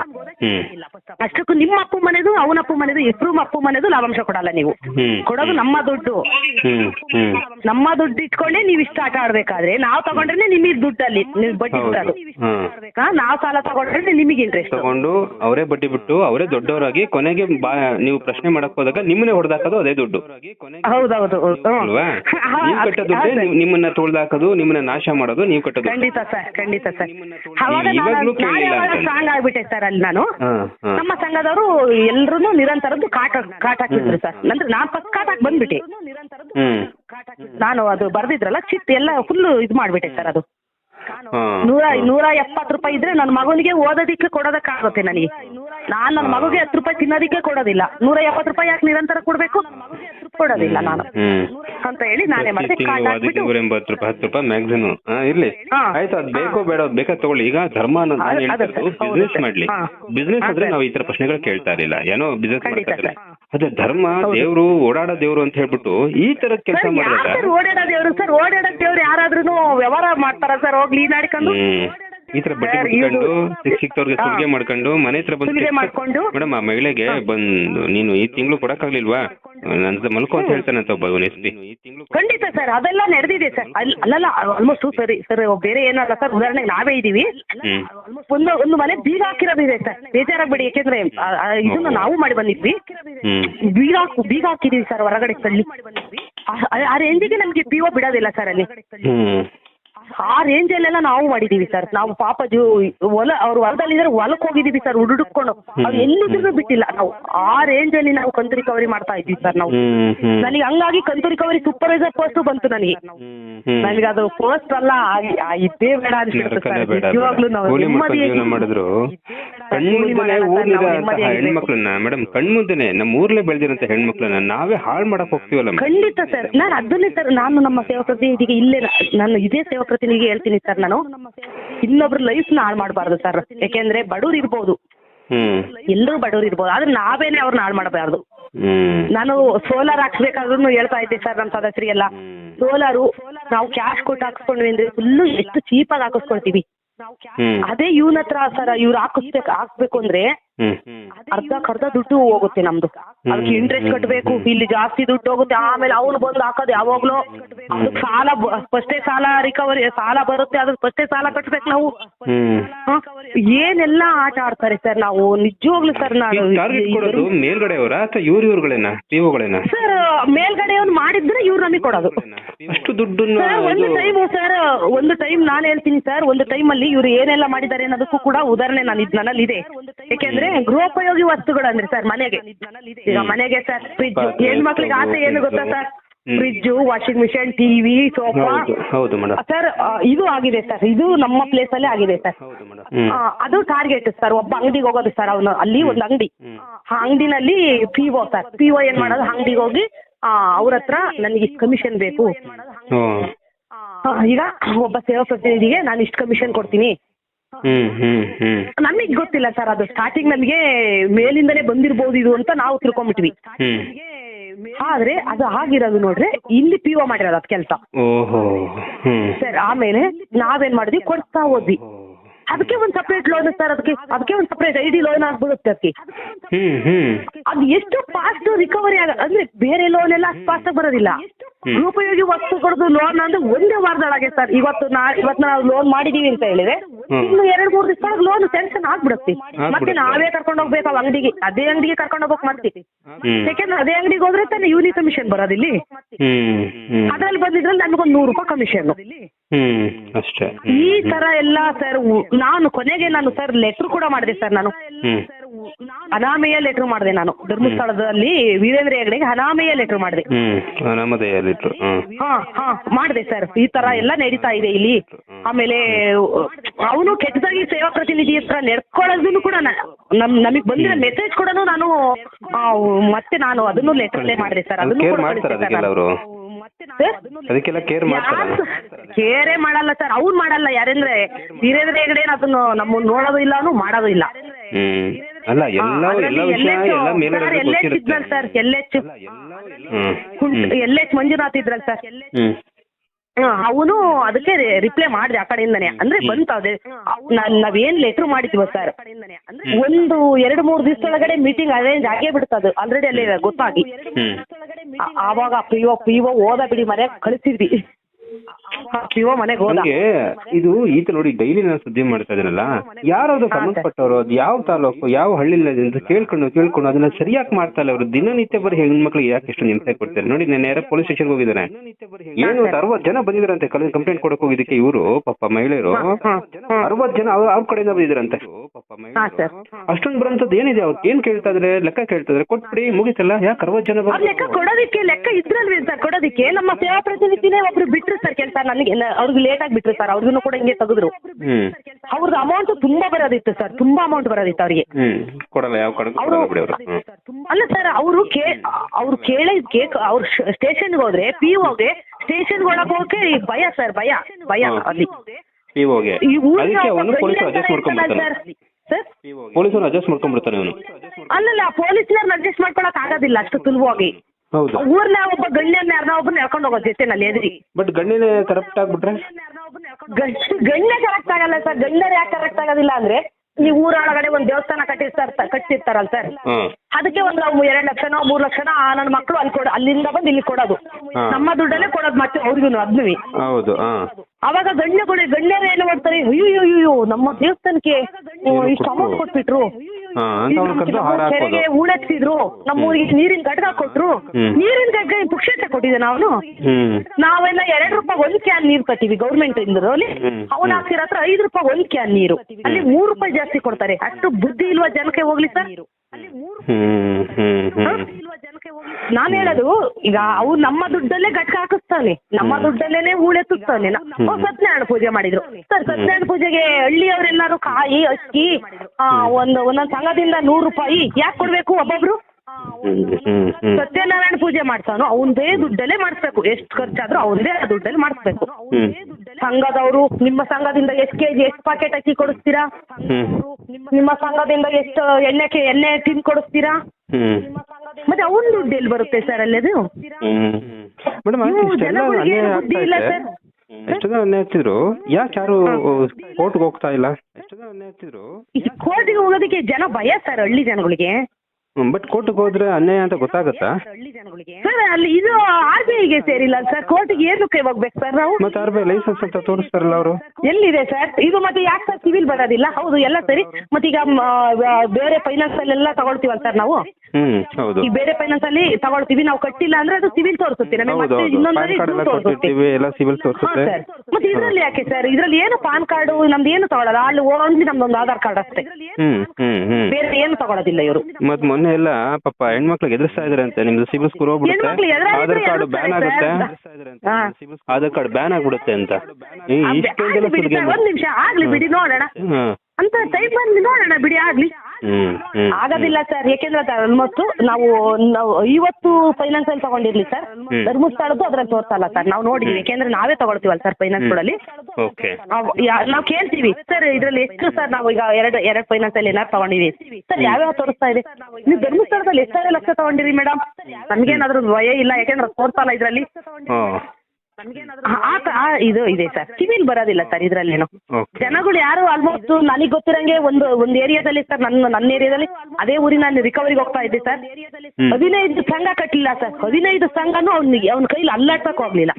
ಅಷ್ಟಕ್ಕೂ ನಿಮ್ಮ ಅಪ್ಪು ಮನೆದು ಅವನ ಅಪ್ಪು ಮನೆದು ಇಬ್ರು ಅಪ್ಪು ಮನೆದು ಲಾಭಾಂಶ ಕೊಡಲ್ಲ ನೀವು. ಕೊಡೋದು ನಮ್ಮ ದುಡ್ಡು. ನಮ್ಮ ದುಡ್ಡು ಇಟ್ಕೊಂಡೆ ನೀವು ಇಷ್ಟ ಆಟ ಆಡ್ಬೇಕಾದ್ರೆ ನಾವು ತಗೊಂಡ್ರೆ ನಿಮಗೆ ದುಡ್ಡಲ್ಲಿ ಬಡ್ಡಿ ಬಿಟ್ಟು ನಾವು ಸಾಲ ತಗೊಂಡ್ರೆ ನಿಮಗೆ ಇಂಟ್ರೆಸ್ಟ್ ತಗೊಂಡು ಅವರೇ ಬಡ್ಡಿ ಬಿಟ್ಟು ಅವರೇ ದೊಡ್ಡವರಾಗಿ ಕೊನೆಗೆ ನೀವು ಪ್ರಶ್ನೆ ಮಾಡಕ್ ಹೋದಾಗ ನಿಮ್ಮನ್ನೇ ಹೊಡೆದಾಕೋದು ಅದೇ ದುಡ್ಡು. ಹೌದೌದು. ನೀವ್ ಕಟ್ಟೋ ದುಡ್ಡೇ ನಿಮ್- ನಿಮ್ಮನ್ನ ತೊಳ್ದಾಕೋದು ನಿಮ್ಮನ್ನ ನಾಶ ಮಾಡೋದು ನೀವು ಕಟ್ಟೋದು ಖಂಡಿತ ಸರ್ ಖಂಡಿತ ಸರ್. ಇವಾಗ್ಲೂ ಕೇಳಿಲ್ಲ. ಸ್ಟ್ರಾಂಗ್ ಆಗ್ಬಿಟ್ಟೆ ಸರ್ ಅಲ್ಲಿ ನಾನು. ನಮ್ಮ ಸಂಘದವರು ಎಲ್ಲರೂ ನಿರಂತರದ್ದು ಕಾಟ ಕಾಟ ಹಾಕಿದ್ರು ಸರ್. ಅಂದ್ರೆ ನಾನ್ ಫಸ್ಟ್ ಕಾಟ ಹಾಕಿ ಬಂದ್ಬಿಟ್ಟೆ. ನಾನು ಅದು ಬರ್ದಿದ್ರಲ್ಲ ಚಿಟ್ ಎಲ್ಲ ಫುಲ್ ಇದು ಮಾಡ್ಬಿಟ್ಟೆ ಸರ್ ಅದು. ನೂರ ನೂರ ಎಪ್ಪತ್ತು ರೂಪಾಯಿ ಇದ್ರೆ ನನ್ನ ಮಗನಿಗೆ ಓದೋದಿಕ್ಕೆ ಕೊಡೋದಕ್ಕಾಗುತ್ತೆ ನನಗೆ. ನಾನು ನನ್ನ ಮಗುಗೆ ಹತ್ತು ರೂಪಾಯಿ ತಿನ್ನೋದಿಕ್ಕೆ ಕೊಡೋದಿಲ್ಲ. ನೂರ ಎಪ್ಪತ್ತು ರೂಪಾಯಿ ಯಾಕೆ ನಿರಂತರ ಕೊಡಬೇಕು? ಕೊಡೋದಿಲ್ಲ ನಾನು. ಅಂತ ಹೇಳಿ ನಾನೇ ಮಾಡಿದೆ ಕಾರ್ಡ್ ತಿಂಗಳು ಹಾಕ್ಬಿಟ್ಟು ನೂರ ಎಂಬತ್ತು ರೂಪಾಯಿ ಹತ್ತು ರೂಪಾಯಿ ಮ್ಯಾಕ್ಸಿಮಮ್ ಇರ್ಲಿ. ಹಾ. ಆಯ್ತು ಅದ್ ಬೇಕೋ ಬೇಡ ಅದ್ ಬೇಕಾದ್ ತಗೊಳ್ಳಿ. ಈಗ ಧರ್ಮ ಅನ್ನೋದು ನಾನು ಅದ್- ಹೇಳ್ತಾ ಅದೇ ಇರೋದು ಸರ್, ಹೌದು ಬಿಸ್ನೆಸ್ ಸರ್. ಮಾಡ್ಲಿ. ಹಾ. ಬಿಸ್ನೆಸ್ ಆದ್ರೆ ನಾವು ಈ ತರ ಪ್ರಶ್ನೆಗಳು ಕೇಳ್ತಾ ಇರಲಿಲ್ಲ. ಏನೋ ಬಿಸ್ನೆಸ್ ಖಂಡಿತ ಮಾಡ್ತಾ ಇದ್ರೆ ಸರ್. ಅದೇ ಧರ್ಮ ದೇವ್ರು ಓಡಾಡೋ ದೇವ್ರು ಅಂತ ಹೇಳ್ಬಿಟ್ಟು ಈ ತರ ಕೆಲಸ ಸರ್ ಓಡಾಡ ಮಾಡಿದಾಗ ದೇವ್ರು? ಸರ್ ಓಡಾಡೋ ದೇವ್ರು ಯಾರಾದ್ರೂ ವ್ಯವಹಾರ ಮಾಡ್ತಾರ ಸರ್? ಹೋಗ್ಲಿ ನಾಡ್ಕೊಂಡು ಹ್ಮ್. ಈ ತರ ಬಟ್ಟೆ ಸರ್, ಬಿಟ್ಕೊಂಡು ಇದು- ಹಾ. ಸುಲಿಗೆ ಮಾಡ್ಕೊಂಡು ಮನೆ ಹತ್ರ ಬಂದು ಸುಲಿಗೆ ಮಾಡ್ಕೊಂಡು? ಮೇಡಮ್ ಆ ಮಹಿಳೆಗೆ ಬಂದು ನೀನು ಈ ತಿಂಗಳು ಕೊಡಕ್ಕಾಗ್ಲಿಲ್ವಾ? ನನ್ನ ಮಲ್ಕೋ ಅಂತ ಹೇಳ್ತಾನೆ ಅಂತ ಒಬ್ಬ ಎಸ್ ಪಿ ಖಂಡಿತ ಸರ್ ಅದೆಲ್ಲ ನಡೆದಿದೆ ಸರ್. ಅಲ್- ಅಲ್ಲಲ್ಲ ಆಲ್ಮೋಸ್ಟ್ ಸರಿ ಸರ್ ಬೇರೆ ಏನಲ್ಲ ಸರ್ ಉದಾಹರಣೆಗೆ ನಾವೇ ಇದೀವಿ ಹ್ಮ್. ಒಂದು ಒಂದು ಮನೆ ಬೀಗ ಹಾಕಿರೋದಿದೆ ಸರ್. ಬೇಜಾರಾಗ್ಬೇಡಿ ಯಾಕೆಂದ್ರೆ ಆ- ಆ ಇದನ್ನ ನಾವು ಮಾಡಿ ಬಂದಿದ್ವಿ. ಹ್ಮ್. ಬೀಗ ಹಾಕ್- ಬೀಗ ಹಾಕಿದೀವಿ ಸರ್ ಹೊರಗಡೆ ತಳ್ಳಿ. ಆ- ಆ- ರೇಂಜಿಗೆ ನಮ್ಗೆ ಬಿ ಒ ಬಿಡೋದಿಲ್ಲ ಸರ್ ಅಲ್ಲಿ. ಹ್ಮ್. ಆ ರೇಂಜ್ ಅಲ್ಲೆಲ್ಲ ನಾವು ಮಾಡಿದೀವಿ ಸರ್ ನಾವು ಪಾಪ ಜೀವ ಹೊಲ ಅವ್ರು ಹೊಲದಲ್ಲಿದ್ರೆ ಹೊಲಕ್ಕೆ ಹೋಗಿದೀವಿ ಸರ್ ಹುಡುಕೊಂಡು ಅವ್ರು ಎಲ್ಲಿದ್ರು ಬಿಟ್ಟಿಲ್ಲ. ನಾವು ಆ ರೇಂಜ್ ಅಲ್ಲಿ ನಾವು ಕಂತು ರಿಕವರಿ ಮಾಡ್ತಾ ಇದ್ವಿ ಸರ್ ನಾವು. ನನಗೆ ಹಂಗಾಗಿ ಕಂತು ರಿಕವರಿ ಸೂಪರ್ವೈಸರ್ ಪೋಸ್ಟ್ ಬಂತು ನನಗೆ. ನನಗೆ ಅದು ಪೋಸ್ಟ್ ಅಲ್ಲ ಇದ್ದೇ ಬೇಡ ಅನ್ಸುತ್ತೆ ಸರ್ ನಿಜವಾಗ್ಲೂ ನಾವು ಮಾಡಿದ್ರು. ಕಣ್ಮುಂದೆನೆ ನೆಮ್ಮದಿಯಾಗಿರ್ಬೇಕು. ಹೆಣ್ಮಕ್ಳನ್ನ ಮೇಡಮ್ ಕಣ್ಮುಂದೆನೆ ನಮ್ಮ ಊರ್ಲೆ ಬೆಳೆದಿರಂತ ಹೆಣ್ಮಕ್ಳನ್ನ ನಾವೇ ಹಾಳು ಮಾಡಕ್ ಹೋಗ್ತೀವಲ್ಲ ಖಂಡಿತ ಸರ್ ನಾನು ಅದನ್ನೇ ಸರ್ ನಾನು ನಮ್ಮ ಸೇವಾ ಇದೀಗ ಇಲ್ಲೇ ನಾನು ಇದೇ ಪ್ರತಿನಿಧಿಗೆ ಹೇಳ್ತೀನಿ ಸರ್ ನಾನು. ಇನ್ನೊಬ್ರ ನ ಹಾಳು ಮಾಡಬಾರ್ದು ಸರ್ ಯಾಕೆಂದ್ರೆ ಬಡವ್ರು ಇರ್ಬೋದು. ಎಲ್ಲರೂ ಬಡವ್ರು ಇರ್ಬೋದು. ಆದ್ರೆ ನಾವೇನೆ ಅವ್ರನ್ನ ಹಾಳು ಮಾಡಬಾರ್ದು. ನಾನು ಸೋಲಾರ್ ಹಾಕ್ಸ್ಬೇಕಾದ್ರೂ ಹೇಳ್ತಾ ಇದ್ದೆ ಸರ್ ನಮ್ಮ ಸದಸ್ಯರಿಗೆಲ್ಲ. ಸೋಲಾರು ನಾವು ಕ್ಯಾಶ್ ಕೊಟ್ಟು ಹಾಕ್ಸ್ಕೊಂಡ್ವಿ ಅಂದ್ರೆ ಫುಲ್ ಎಷ್ಟು ಚೀಪಾಗಿ ಹಾಕಿಸ್ಕೊಳ್ತೀವಿ ಹ್ಮ್ ಅದೇ ಇವ್ನ ಹತ್ರ ಸರ್ ಇವ್ರು ಹಾಕಿಸ್ಬೇಕು ಹಾಕ್ಬೇಕು ಅಂದ್ರೆ ಅರ್ಧ ಅರ್ಧಕ್ಕರ್ಧ ದುಡ್ಡು ಹೋಗುತ್ತೆ ನಮ್ದು. ಅದಕ್ಕೆ ಇಂಟ್ರೆಸ್ಟ್ ಕಟ್ಟಬೇಕು ಇಲ್ಲಿ ಜಾಸ್ತಿ ದುಡ್ಡು ಹೋಗುತ್ತೆ ಆಮೇಲೆ ಅವ್ನು ಬಂದು ಹಾಕೋದು ಯಾವಾಗ್ಲೂ. ಅದಕ್ಕೆ ಸಾಲ ಫಸ್ಟೇ ಸಾಲ ರಿಕವರಿ ಸಾಲ ಬರುತ್ತೆ ಅದಕ್ಕೆ ಫಸ್ಟೇ ಸಾಲ ಕಟ್ಬೇಕು ನಾವು. ಏನೆಲ್ಲ ಆಟ ಆಡ್ತಾರೆ ಸರ್ ನಾವು? ನಿಜವಾಗ್ಲೂ ಸರ್ ನಾನು ಮೇಲ್ಗಡೆ ಅಥವಾ ಇವ್ರ ಇವ್ರುಗಳೇನಾ? ಸರ್ ಮೇಲ್ಗಡೆ ಅವ್ನು ಮಾಡಿದ್ರೆ ಇವ್ರು ನಮಗೆ ಕೊಡೋದು. ಅಷ್ಟು ದುಡ್ಡು ಒಂದು ಟೈಮ್ ಸರ್ ಒಂದು ಟೈಮ್ ನಾನು ಹೇಳ್ತೀನಿ ಸರ್ ಒಂದು ಟೈಮ್ ಅಲ್ಲಿ ಇವ್ರು ಏನೆಲ್ಲ ಮಾಡಿದ್ದಾರೆ ಅನ್ನೋದಕ್ಕೂ ಕೂಡ ಉದಾಹರಣೆ ನಾನು ಇದು ನನ್ನಲ್ಲಿ ಇದೆ. ಯಾಕೆಂದ್ರೆ ಗೃಹೋಪಯೋಗಿ ವಸ್ತುಗಳು ಅಂದ್ರೆ ಸರ್ ಮನೆಗೆ. ಈಗ ಮನೆಗೆ ಸರ್ ಫ್ರಿಜ್ ಹೆಣ್ ಹೆಣ್ಮಕ್ಳಿಗೆ ಆಸೆ ಏನು ಗೊತ್ತಾ sir? Fridge fridge washing machine TV sofa. ಹೌದು. ಹೌದು ಮೇಡಮ್ ಸರ್ ಇದು ಆಗಿದೆ ಸರ್. ಇದು ನಮ್ಮ ಪ್ಲೇಸ್ ಅಲ್ಲೇ ಆಗಿದೆ ಸರ್. ಅದು ಟಾರ್ಗೆಟ್ ಸರ್. ಒಬ್ಬ ಅಂಗಡಿಗೆ ಹೋಗೋದು ಸರ್ ಅವನು. ಅಲ್ಲಿ ಒಂದು ಅಂಗಡಿ. ಆ ಅಂಗಡಿನಲ್ಲಿ P O sir. P O ಏನ್ ಮಾಡೋದು? ಅಂಗಡಿಗೆ ಹೋಗಿ ಅವ್ರ ಹತ್ರ ನನಗೆ ಕಮಿಷನ್ ಬೇಕು. ಈಗ ಒಬ್ಬ ಸೇವಾ ಪ್ರತಿನಿಧಿಗೆ ನಾನು ಇಷ್ಟು ಕಮಿಷನ್ ಕೊಡ್ತೀನಿ. ಹ್ಮ್ ಹ್ಮ್ ಹ್ಮ್. ನಮಗೆ ಗೊತ್ತಿಲ್ಲ ಸರ್ ಅದು. ಸ್ಟಾರ್ಟಿಂಗ್ ನಮಗೆ ಮೇಲಿಂದನೇ ಬಂದಿರ್ಬೋದು ಇದು ಅಂತ ನಾವು ತಿಳ್ಕೊಂಡ್ಬಿಟ್ವಿ ಹ್ಮ್. ಆದ್ರೆ ಅದು ಆಗಿರೋದು ನೋಡ್ರೆ ಇಲ್ಲಿ ಪಿ ಓ ಮಾಡಿರೋದು ಅದ್ ಕೆಲಸ. ಓಹೋ ಹ್ಮ್. ಸರ್ ಆಮೇಲೆ ನಾವೇನ್ ಮಾಡಿದ್ವಿ ಕೊಡ್ತಾ ಹೋದ್ವಿ. ಅದಕ್ಕೆ ಒಂದು ಸಪರೇಟ್ ಲೋನ್ ಸರ್ ಅದಕ್ಕೆ ಅದಕ್ಕೆ ಒಂದು ಸಪರೇಟ್ ಐಡಿ ಲೋನ್ ಆಗ್ಬಿಡುತ್ತೆ ಅದಕ್ಕೆ. ಹ್ಮ್ ಹ್ಮ್. ಅದು ಎಷ್ಟು ಫಾಸ್ಟ್ ರಿಕವರಿ ಆಗ ಅಂದ್ರೆ ಬೇರೆ ಲೋನ್ ಎಲ್ಲ ಅಷ್ಟು ಫಾಸ್ಟ್ ಬರೋದಿಲ್ಲ. ಗೃಹೋಪಯೋಗಿ ವಸ್ತುಗಳದ್ದು ಲೋನ್ ಅಂದ್ರೆ ಒಂದೇ ವಾರದೊಳಗೆ ಸರ್ ಇವತ್ತು ನಾ ಇವತ್ತು ನಾವು ಲೋನ್ ಮಾಡಿದೀವಿ ಅಂತ ಹೇಳಿದ್ರೆ. ಇನ್ನು ಎರಡು ಮೂರು ದಿವಸ ಲೋನ್ ಸ್ಯಾಂಕ್ಷನ್ ಆಗ್ಬಿಡುತ್ತೆ. ಮತ್ತೆ ನಾವೇ ಕರ್ಕೊಂಡು ಹೋಗ್ಬೇಕು ಅವ್ ಅಂಗಡಿಗೆ. ಅದೇ ಅಂಗಡಿಗೆ ಕರ್ಕೊಂಡು ಹೋಗ್ಬೇಕು ಮಾಡ್ತೀವಿ ಯಾಕೆಂದ್ರೆ ಅದೇ ಅಂಗಡಿಗೆ ಹೋದ್ರೆ ತಾನೇ ಯೂನಿ ಕಮಿಷನ್ ಬರೋದಿಲ್ಲಿ. ಅದ್ರಲ್ಲಿ ಬಂದಿದ್ರಲ್ಲಿ ನಮಗೊಂದು ನೂರು ರೂಪಾಯಿ ಕಮಿಷನ್ ಹ್ಮ್ ಅಷ್ಟೇ. ಈ ತರ ಎಲ್ಲ ಸರ್ ನಾನು ಕೊನೆಗೆ ನಾನು ಸರ್ ಲೆಟರ್ ಕೂಡ ಮಾಡಿದೆ ಸರ್ ನಾನು. ಹ್ಮ್. ಅನಾಮಯ ಲೆಟರ್ ಮಾಡಿದೆ ನಾನು. ಧರ್ಮಸ್ಥಳದಲ್ಲಿ ವೀರೇಂದ್ರ ಹೆಗಡೆಗೆ ಅನಾಮಯ ಲೆಟರ್ ಮಾಡಿದೆ. ಹ್ಮ್ ಹಾ ಹಾ ಮಾಡಿದೆ ಸರ್ ಈ ತರ ಎಲ್ಲ ನಡೀತಾ ಇದೆ ಇಲ್ಲಿ. ಆಮೇಲೆ ಅವನು ಕೆಟ್ಟದಾಗಿ ಸೇವಾ ಪ್ರತಿನಿಧಿ ಹತ್ರ ನಡ್ಕೊಳ್ಳೋದನ್ನು ಕೂಡ ನ- ನಮ್ ನಮಗೆ ಬಂದಿರೋ ಮೆಸೇಜ್ ಕೂಡ ನಾನು ಆ, ಮತ್ತೆ ನಾನು ಅದನ್ನು ಲೆಟರ್ಲೇ ಮಾಡಿದೆ ಸರ್ ಅದನ್ನು ಕೇರ್ ಕೂಡ ಮಾಡ್ತಾರ ಕಳಿಸಿದೆ ಅದಕ್ಕೆಲ್ಲ ನಾನು. ಅವರು? ಸರ್? ಅದಕ್ಕೆಲ್ಲ ಕೇರ್ ಮಾಡ್ತಾರ ಕೇರೆ ಮಾಡಲ್ಲ ಸರ್ ಅವ್ರು ಮಾಡಲ್ಲ. ಯಾರಂದ್ರೆ ವೀರೇಂದ್ರ ಹೆಗಡೆ ಅದನ್ನು ನಮ್ಮನ್ನ ನೋಡೋದು ಇಲ್ಲ ಅವನು ಮಾಡೋದು ಇಲ್ಲ. ಹ್ಮ್. ಅಲ್ಲ ಎಲ್ಲ ಎಲ್ಲ ವಿಷಯ ಎಲ್ಲ ಮೇಲ್ಗಡೆ ಎಲ್ ಗೊತ್ತಿರುತ್ತೆ. Sir L H L H Manjunath ಇದ್ರಲ್ sir. ಅವನು ಅದಕ್ಕೆ ರಿಪ್ಲೈ ಮಾಡಿದೆ ಆ ಕಡೆಯಿಂದನೇ. ಅಂದ್ರೆ ಬಂತು ಅದೇ. ನಾನ್- ನಾವೇನ್ ಲೆಟರ್ ಮಾಡಿದ್ವಿ ಸರ್ ಒಂದು ಎರಡು ಮೂರು ದಿವಸದೊಳಗಡೆ ಮೀಟಿಂಗ್ ಅರೇಂಜ್ ಆಗೇ ಬಿಡ್ತದ ಆಲ್ರೆಡಿ ಅಲ್ಲಿ ಗೊತ್ತಾಗಿ. ಆವಾಗ ಪಿ ಒ ಪಿ ಒ ಓದ ಬಿಡಿ ಮನೆ ಕಳಿಸಿದ್ವಿ. ಮನೆಗೆ ಹೋದ. ನಮ್ಗೆ ಇದು ಈತ ನೋಡಿ ಡೈಲಿ ನಾನು ಸುದ್ದಿ ಮಾಡ್ತಾ ಇದೀನಲ್ಲ ಯಾರಾದ್ರು ಸಂಬಂಧಪಟ್ಟವರು ಅದು ಯಾವ ತಾಲೂಕು ಯಾವ ಹಳ್ಳಿಲ್ಲ ಅಂತ ಕೇಳ್ಕೊಂಡು ಕೇಳ್ಕೊಂಡು ಅದನ್ನ ಸರಿಯಾಗಿ ಮಾಡ್ತಾ ಇಲ್ಲ ಅವರು. ದಿನನಿತ್ಯ ಬರೀ ಹೆಣ್ಮಕ್ಳಿಗೆ ಯಾಕೆ ಇಷ್ಟು ಹಿಂಸೆ ಕೊಡ್ತಾರೆ? ನೋಡಿ ನಾನು ಯಾರೋ ಪೊಲೀಸ್ ಸ್ಟೇಷನ್ಗೆ ಹೋಗಿದ್ದಾನೆ ಏನು ಅರವತ್ ಜನ ಬಂದಿದ್ರಂತೆ ಕಂಪ್ಲೇಂಟ್ ಕೊಡಕ್ ಹೋಗಿದ್ದಕ್ಕೆ ಇವರು ಪಾಪ ಮಹಿಳೆಯರು. ಅರವತ್ ಜನ ಅವ್ರ ಅವ್ರ ಕಡೆಯಿಂದ ಬಂದಿದ್ರಂತೆ ಅಷ್ಟೊಂದ್ ಬರೋಂಥದ್ದು ಏನಿದೆ? ಅವ್ರು ಏನ್ ಕೇಳ್ತಾ ಇದ್ರೆ? ಲೆಕ್ಕ ಕೇಳ್ತಾ ಇದ್ರೆ. ಕೊಟ್ಬಿಡಿ ಮುಗಿತಲ್ಲ? ಯಾಕೆ ಅರವತ್ ಜನ ಲೆಕ್ಕ ಕೊಡೋದಿಕ್ಕೆ ಲೆಕ್ಕ ಇದ್ರಲ್ವಿ ಸರ್? ಕೊಡೋದಿಕ್ಕೆ? ನಮ್ಮ ಸೇವಾ ಪ್ರತಿನಿಧಿನೇ ಒಬ್ರು ಬಿಟ್ರು ಸರ್ ಕೆಲಸ ನನಗೆ ನ- ಅವ್ರಿಗೆ ಲೇಟ್ ಆಗಿ ಬಿಟ್ರು ಸರ್ ಅವ್ರಿಗೂ ಕೂಡ ಹಿಂಗೆ ತೆಗೆದ್ರು. ಹ್ಮ್. ಅವ್ರದ್ದು ಅಮೌಂಟ್ ತುಂಬಾ ಬರೋದಿತ್ತು ಸರ್ ತುಂಬಾ ಅಮೌಂಟ್ ಬರೋದಿತ್ತು ಅವ್ರಿಗೆ. ಹ್ಮ್. ಕೊಡಲ್ಲ ಯಾವ ಕಡೆಗೂ ಅವರು ಕೊಡಲ್ಲ ಬಿಡಿ ಅವರು. ಹ್ಮ್. ಅಲ್ಲ ಸರ್ ಅವರು ಕೇ ಅವ್ರು ಕೇಳಿದ್ಕೆ ಅವ್ರು ಸ್ಟೇಷನ್ಗೆ ಹೋದ್ರೆ ಪಿ ಹೋದ್ರೆ ಸ್ಟೇಷನ್ಗೆ ಒಳಗೆ ಹೋಗಕ್ಕೆ ಈ ಭಯ ಸರ್ ಭಯ ಭಯ. ಅಲ್ಲಿ. ಇವಾಗೆ ಈ ಊರಿನ ಅದಕ್ಕೆ ಅವನು ಒಬ್ಬ ಪೊಲೀಸರು ಗಂಡ ಅಡ್ಜಸ್ಟ್ ಮಾಡ್ಕೊಂಡ್ಬಿಡ್ತಾನೆ ಸರ್ ಸರ್? ಪೊಲೀಸರು ಅಡ್ಜಸ್ಟ್ ಮಾಡ್ಕೊಂಡ್ಬಿಡ್ತಾನೆ ಅವನು. ಅಲ್ಲಲ್ಲ ಪೊಲೀಸ್ನವ್ರನ್ನ ಅಡ್ಜಸ್ಟ್ ಮಾಡ್ಕೊಳಕ್ ಆಗೋದಿಲ್ಲ ಅಷ್ಟು ಸುಲಭವಾಗಿ. ಹೌದು. ಊರ್ನ ಒಬ್ಬ ಗಣ್ಯನ್ನ ಯಾರನ್ನ ಒಬ್ಬನ ಎಳ್ಕೊಂಡು ಜೊತೆ ಜೊತೆನಲ್ಲಿ ಎದ್ರಿ. ಬಟ್ ಗಣ್ಯನೇ ಕರೆಕ್ಟ್ ಆಗ್ಬಿಟ್ರೆ? ಗಣ್ಯ ಕರೆಕ್ಟ್ ಆಗಲ್ಲ ಸರ್. ಗಣ್ಯರು ಯಾಕೆ ಕರೆಕ್ಟ್ ಆಗೋದಿಲ್ಲ ಅಂದ್ರೆ ಈ ಊರೊಳಗಡೆ ಒಂದ್ ದೇವಸ್ಥಾನ ಕಟ್ಟಿರ್ತಾರ ಕಟ್ಟಿರ್ತಾರಲ್ಲ ಸರ್. ಅದಕ್ಕೆ ಒಂದ್ ನಾವು ಎರಡ್ ಲಕ್ಷನೋ ಮೂರ್ ಲಕ್ಷನೋ ಆ ನನ್ನ ಮಕ್ಕಳು ಅಲ್ಲಿ ಕೊಡ ಅಲ್ಲಿಂದ ಬಂದು ಇಲ್ಲಿ ಕೊಡೋದು. ನಮ್ಮ ದುಡ್ಡಲ್ಲೇ ಕೊಡೋದು ಮತ್ತೆ ಅವ್ರಿಗೂ ಅದ್ನೂ ಹೌದು ಅವಾಗ ಗಣ್ಯಗಳು ಗಣ್ಯರು ಏನ್ ಮಾಡ್ತಾರೆ? ಅಯ್ಯೋ ಅಯ್ಯೋ ಅಯ್ಯೋ ನಮ್ಮ ದೇವಸ್ಥಾನಕ್ಕೆ ಇಷ್ಟು ಅಮೌಂಟ್ ಕೊಟ್ಬಿಟ್ರು. ಕೆರೆಗೆ ಹೂಳೆತ್ತಿದ್ರು. ನಮ್ಮ ಊರಿಗೆ ನೀರಿನ ಗಡ್ಗ ಕೊಟ್ರು. ನೀರಿನ ಗಡ್ಗ ಪುಕ್ಷತೆ ಕೊಟ್ಟಿದ್ದೆ ನಾವು? ನಾವೆಲ್ಲ ಎರಡು ರೂಪಾಯಿ ಒಂದ್ ಕ್ಯಾನ್ ನೀರು ಕಟ್ಟಿವಿ ಗೌರ್ಮೆಂಟ್ ಇಂದ. ಅವ್ನ ಹಾಕ್ತಿರ ಹತ್ರ ಐದು ರೂಪಾಯಿ ಒಂದ್ ಕ್ಯಾನ್ ನೀರು. ಅಲ್ಲಿ ಮೂರು ರೂಪಾಯಿ ಜಾಸ್ತಿ ಕೊಡ್ತಾರೆ. ಅಷ್ಟು ಬುದ್ಧಿ ಇಲ್ವಾ ಜನಕ್ಕೆ ಹೋಗ್ಲಿ ಸರ್ ಹ್ಮ್ ಹ್ಮ್ ಹ್ಮ್. ನಾನ್ ಹೇಳೋದು ಈಗ ಅವ್ರು ನಮ್ಮ ದುಡ್ಡಲ್ಲೇ ಘಟಕ ಹಾಕಿಸ್ತಾನೆ. ನಮ್ಮ ದುಡ್ಡಲ್ಲೇನೆ ಹೂಳೆತ್ತುತ್ತಾನೆ ಸತ್ಯನಾರಾಯಣ ಪೂಜೆ ಮಾಡಿದ್ರು. ಸರ್ ಸತ್ಯನಾರಾಯಣ ಪೂಜೆಗೆ ಹಳ್ಳಿಯವರೆಲ್ಲರೂ ಕಾಯಿ ಅಕ್ಕಿ ಆ, ಒಂದು ಒಂದೊಂದ್ ಸಂಘದಿಂದ ನೂರು ರೂಪಾಯಿ ಯಾಕೆ ಕೊಡ್ಬೇಕು ಒಬ್ಬೊಬ್ರು? ಸತ್ಯನಾರಾಯಣ ಪೂಜೆ ಮಾಡ್ತಾನು ಅವನದೇ ದುಡ್ಡಲ್ಲೇ ಮಾಡಿಸ್ಬೇಕು. ಎಷ್ಟು ಖರ್ಚಾದ್ರೂ ಅವನದೇ ಆ ದುಡ್ಡಲ್ಲಿ ಮಾಡಿಸ್ಬೇಕು. ಸಂಘದವರು ನಿಮ್ಮ ಸಂಘದಿಂದ ಎಷ್ಟು ಕೆಜಿ ಎಷ್ಟು ಪಾಕೆಟ್ ಅಕ್ಕಿ ಕೊಡಿಸ್ತೀರಾ? ನಿಮ್ಮ ಸಂಘದಿಂದ ಎಷ್ಟು ಎಣ್ಣೆ ಎಣ್ಣೆ ತಿನ್ ಕೊಡಿಸ್ತೀರಾ? ಮತ್ತೆ ಅವನ್ ದುಡ್ಡು ಎಲ್ಲಿ ಬರುತ್ತೆ ಸರ್ ಅಲ್ಲದು? ಅದು ಮೇಡಮ್ ಜನಗಳಿಗೆ ಅನ್ಯಾಯ ಬುದ್ಧಿ ಆಗ್ತಾ ಇಲ್ಲ ಇದೆ. ಸರ್. ಎಷ್ಟು ಜನ ಅನ್ಯಾಯ ಆಗ್ತಿದ್ರು? ಯಾಕೆ ಯಾರು ಕೋರ್ಟ್ಗೆ ಹೋಗ್ತಾ ಇಲ್ಲ? ಎಷ್ಟು ಜನ ಅನ್ಯಾಯ ಆಗ್ತಿದ್ರು? ಕೋರ್ಟಿಗೆ ಹೋಗೋದಕ್ಕೆ ಜನ ಭಯ ಸರ್ ಹಳ್ಳಿ ಜನಗಳಿಗೆ. ಬಟ್ ಕೋರ್ಟ್ಗೆ ಹೋದ್ರೆ ಅನ್ಯಾಯ ಅಂತ ಗೊತ್ತಾಗುತ್ತಾ? ಸರ್ ಅಲ್ಲಿ ಇದು ಆರ್ ಬಿ ಐಗೆ ಸೇರಿಲ್ಲ. ಸರ್ ಕೋರ್ಟಿಗೆ ಏನಕ್ಕೆ ಹೋಗ್ಬೇಕು ಸರ್? ನಾವು ಮತ್ತೆ ಆರ್ ಬಿ ಲೈಸೆನ್ಸ್ ಅಂತ ತೋರಿಸ್ತಾರಲ್ಲ ಅವರು? ಎಲ್ಲಿದೆ ಸರ್? ಇದು ಮತ್ತೆ ಯಾಕೆ ಸರ್ ಸಿವಿಲ್ ಬರೋದಿಲ್ಲ? ಹೌದು ಎಲ್ಲ ಸರಿ. ಮತ್ತೆ ಈಗ ಮ, ಬೇರೆ ಫೈನಾನ್ಸ್ ಅಲ್ಲೆಲ್ಲ ತಗೊಳ್ತೀವಲ್ಲ ಸರ್ ನಾವು? ಹ್ಮ್ ಹೌದು. ಈ ಬೇರೆ ಫೈನಾನ್ಸ್ ಅಲ್ಲಿ ತಗೊಳ್ತೀವಿ. ನಾವು ಕಟ್ಟಿಲ್ಲ ಅಂದ್ರೆ ಅದು ಸಿವಿಲ್ ತೋರಿಸುತ್ತೆ ನಮಗೆ ಹೌದು ಮತ್ತೆ ಹೌದು. ಇನ್ನೊಂದು ಪ್ಯಾನ್ ಕಾರ್ಡ್ ಎಲ್ಲ ತೋರಿಸುತ್ತೆ ಕೊಟ್ಟಿರ್ತೀವಿ ಎಲ್ಲ ಸಿವಿಲ್ ಹಾ ತೋರಿಸುತ್ತೆ. ಸರ್. ಮತ್ತೆ ಇದ್ರಲ್ಲಿ ಯಾಕೆ ಸರ್? ಇದ್ರಲ್ಲಿ ಏನು ಪಾನ್ ಕಾರ್ಡ್ ನಮ್ದು ಏನು ತಗೊಳಲ್ಲ. ಅಲ್ಲಿ ಓನ್ಲಿ ನಮ್ದೊಂದು ಆಧಾರ್ ಕಾರ್ಡ್ ಅಷ್ಟೇ. ಹ್ಮ್ ಹ್ಮ್ ಹ್ಮ್. ಬೇರೆ ಏನು ತಗೊಳ್ಳೋದಿಲ್ಲ ಇವರು. ಮತ್ ಮೊನ್ನೆ ಎಲ್ಲ ಪಾಪ ಹೆಣ್ಮಕ್ಳಿಗೆ ಎದುರಿಸ್ತಾ ಇದಾರೆ ಅಂತೆ ನಿಮ್ದು ಸಿಬಿಲ್ ಸ್ಕೋರ್ ಹೋಗ್ಬಿಡುತ್ತೆ. ಹೆಣ್ಮಕ್ಳು ಎದುರಾಗಿದ್ರೆ ಆಧಾರ್ ಕಾರ್ಡ್ ಬ್ಯಾನ್ ಆಗುತ್ತೆ. ಹಾ. ಆಧಾರ್ ಕಾರ್ಡ್ ಬ್ಯಾನ್ ಆಗ್ಬಿಡುತ್ತೆ ಅಂತ. ಈ ಇಷ್ಟೊಂದೆಲ್ಲ ಆಗ್ಲಿ ಬಿಡಿ ಸುದ್ದಿ ಸರ್, ಒಂದ್ ನಿಮಿಷ ಆಗ್ಲಿ ಬಿಡಿ ನೋಡೋಣ. ಅಂತ ಟೈಪ್ ಬಂದು ನೋಡೋಣ ಬಿಡಿ ಆಗ್ಲಿ. ಆಗೋದಿಲ್ಲ ಸರ್ ಯಾಕೆಂದ್ರೆ ಅದು ಆಲ್ಮೋಸ್ಟ್ ನಾವು ನಾವು ಐವತ್ತು ಫೈನಾನ್ಸ್ ಅಲ್ಲಿ ತಗೊಂಡಿರ್ಲಿ ಸರ್ ಧರ್ಮಸ್ಥಳದ್ದು ಅದ್ರಲ್ಲಿ ತೋರ್ಸಲ್ಲ ಸರ್ ನಾವು ನೋಡಿದೀವಿ. ಯಾಕೆಂದ್ರೆ ನಾವೇ ತಗೊಳ್ತೀವಲ್ಲ ಸರ್ ಫೈನಾನ್ಸ್ಗಳಲ್ಲಿ ಓಕೆ ನಾವು ಕೇಳ್ತೀವಿ. ಸರ್ ಇದ್ರಲ್ಲಿ ಎಷ್ಟು ಸರ್ ನಾವು ಈಗ ಎರಡು ಎರಡು ಫೈನಾನ್ಸ್ ಅಲ್ಲಿ ಏನಾದ್ರು ತಗೊಂಡಿವಿ ಸರ್ ಯಾವ್ಯಾವ ತೋರಿಸ್ತಾ ಇದೆ? ನೀವು ಧರ್ಮಸ್ಥಳದಲ್ಲಿ ಎಷ್ಟಾದ್ರೆ ಲಕ್ಷ ತಗೊಂಡಿರಿ ಮೇಡಮ್ ನಮ್ಗೇನಾದ್ರೂ ಭಯ ಇಲ್ಲ. ಯಾಕೆಂದ್ರೆ ತೋರ್ಸಲ್ಲ ಇದ್ರಲ್ಲಿ. ಇದು ಇದೆ ಸರ್. ಸಿವಿಲ್ ಬರೋದಿಲ್ಲ ಸರ್ ಇದ್ರಲ್ಲೇನು. ಜನಗಳು ಯಾರು ಆಲ್ಮೋಸ್ಟ್ ನನಗೆ ಗೊತ್ತಿರಂಗೆ ಒಂದು ಒಂದು ಏರಿಯಾದಲ್ಲಿ ಸರ್ ನನ್ನ ನನ್ನ ಏರಿಯಾದಲ್ಲಿ ಅದೇ ಊರಿನ ನಾನು ರಿಕವರಿಗೆ ಹೋಗ್ತಾ ಇದ್ದೆ ಸರ್. ಹದಿನೈದು ಸಂಘ ಕಟ್ಟಲಿಲ್ಲ ಸರ್. ಹದಿನೈದು ಸಂಘನೂ ಅವ್ನಿಗೆ ಅವ್ನ ಕೈಲಿ ಅಲ್ಲಾಡ್ಸಕ್ ಹೋಗ್ಲಿಲ್ಲ.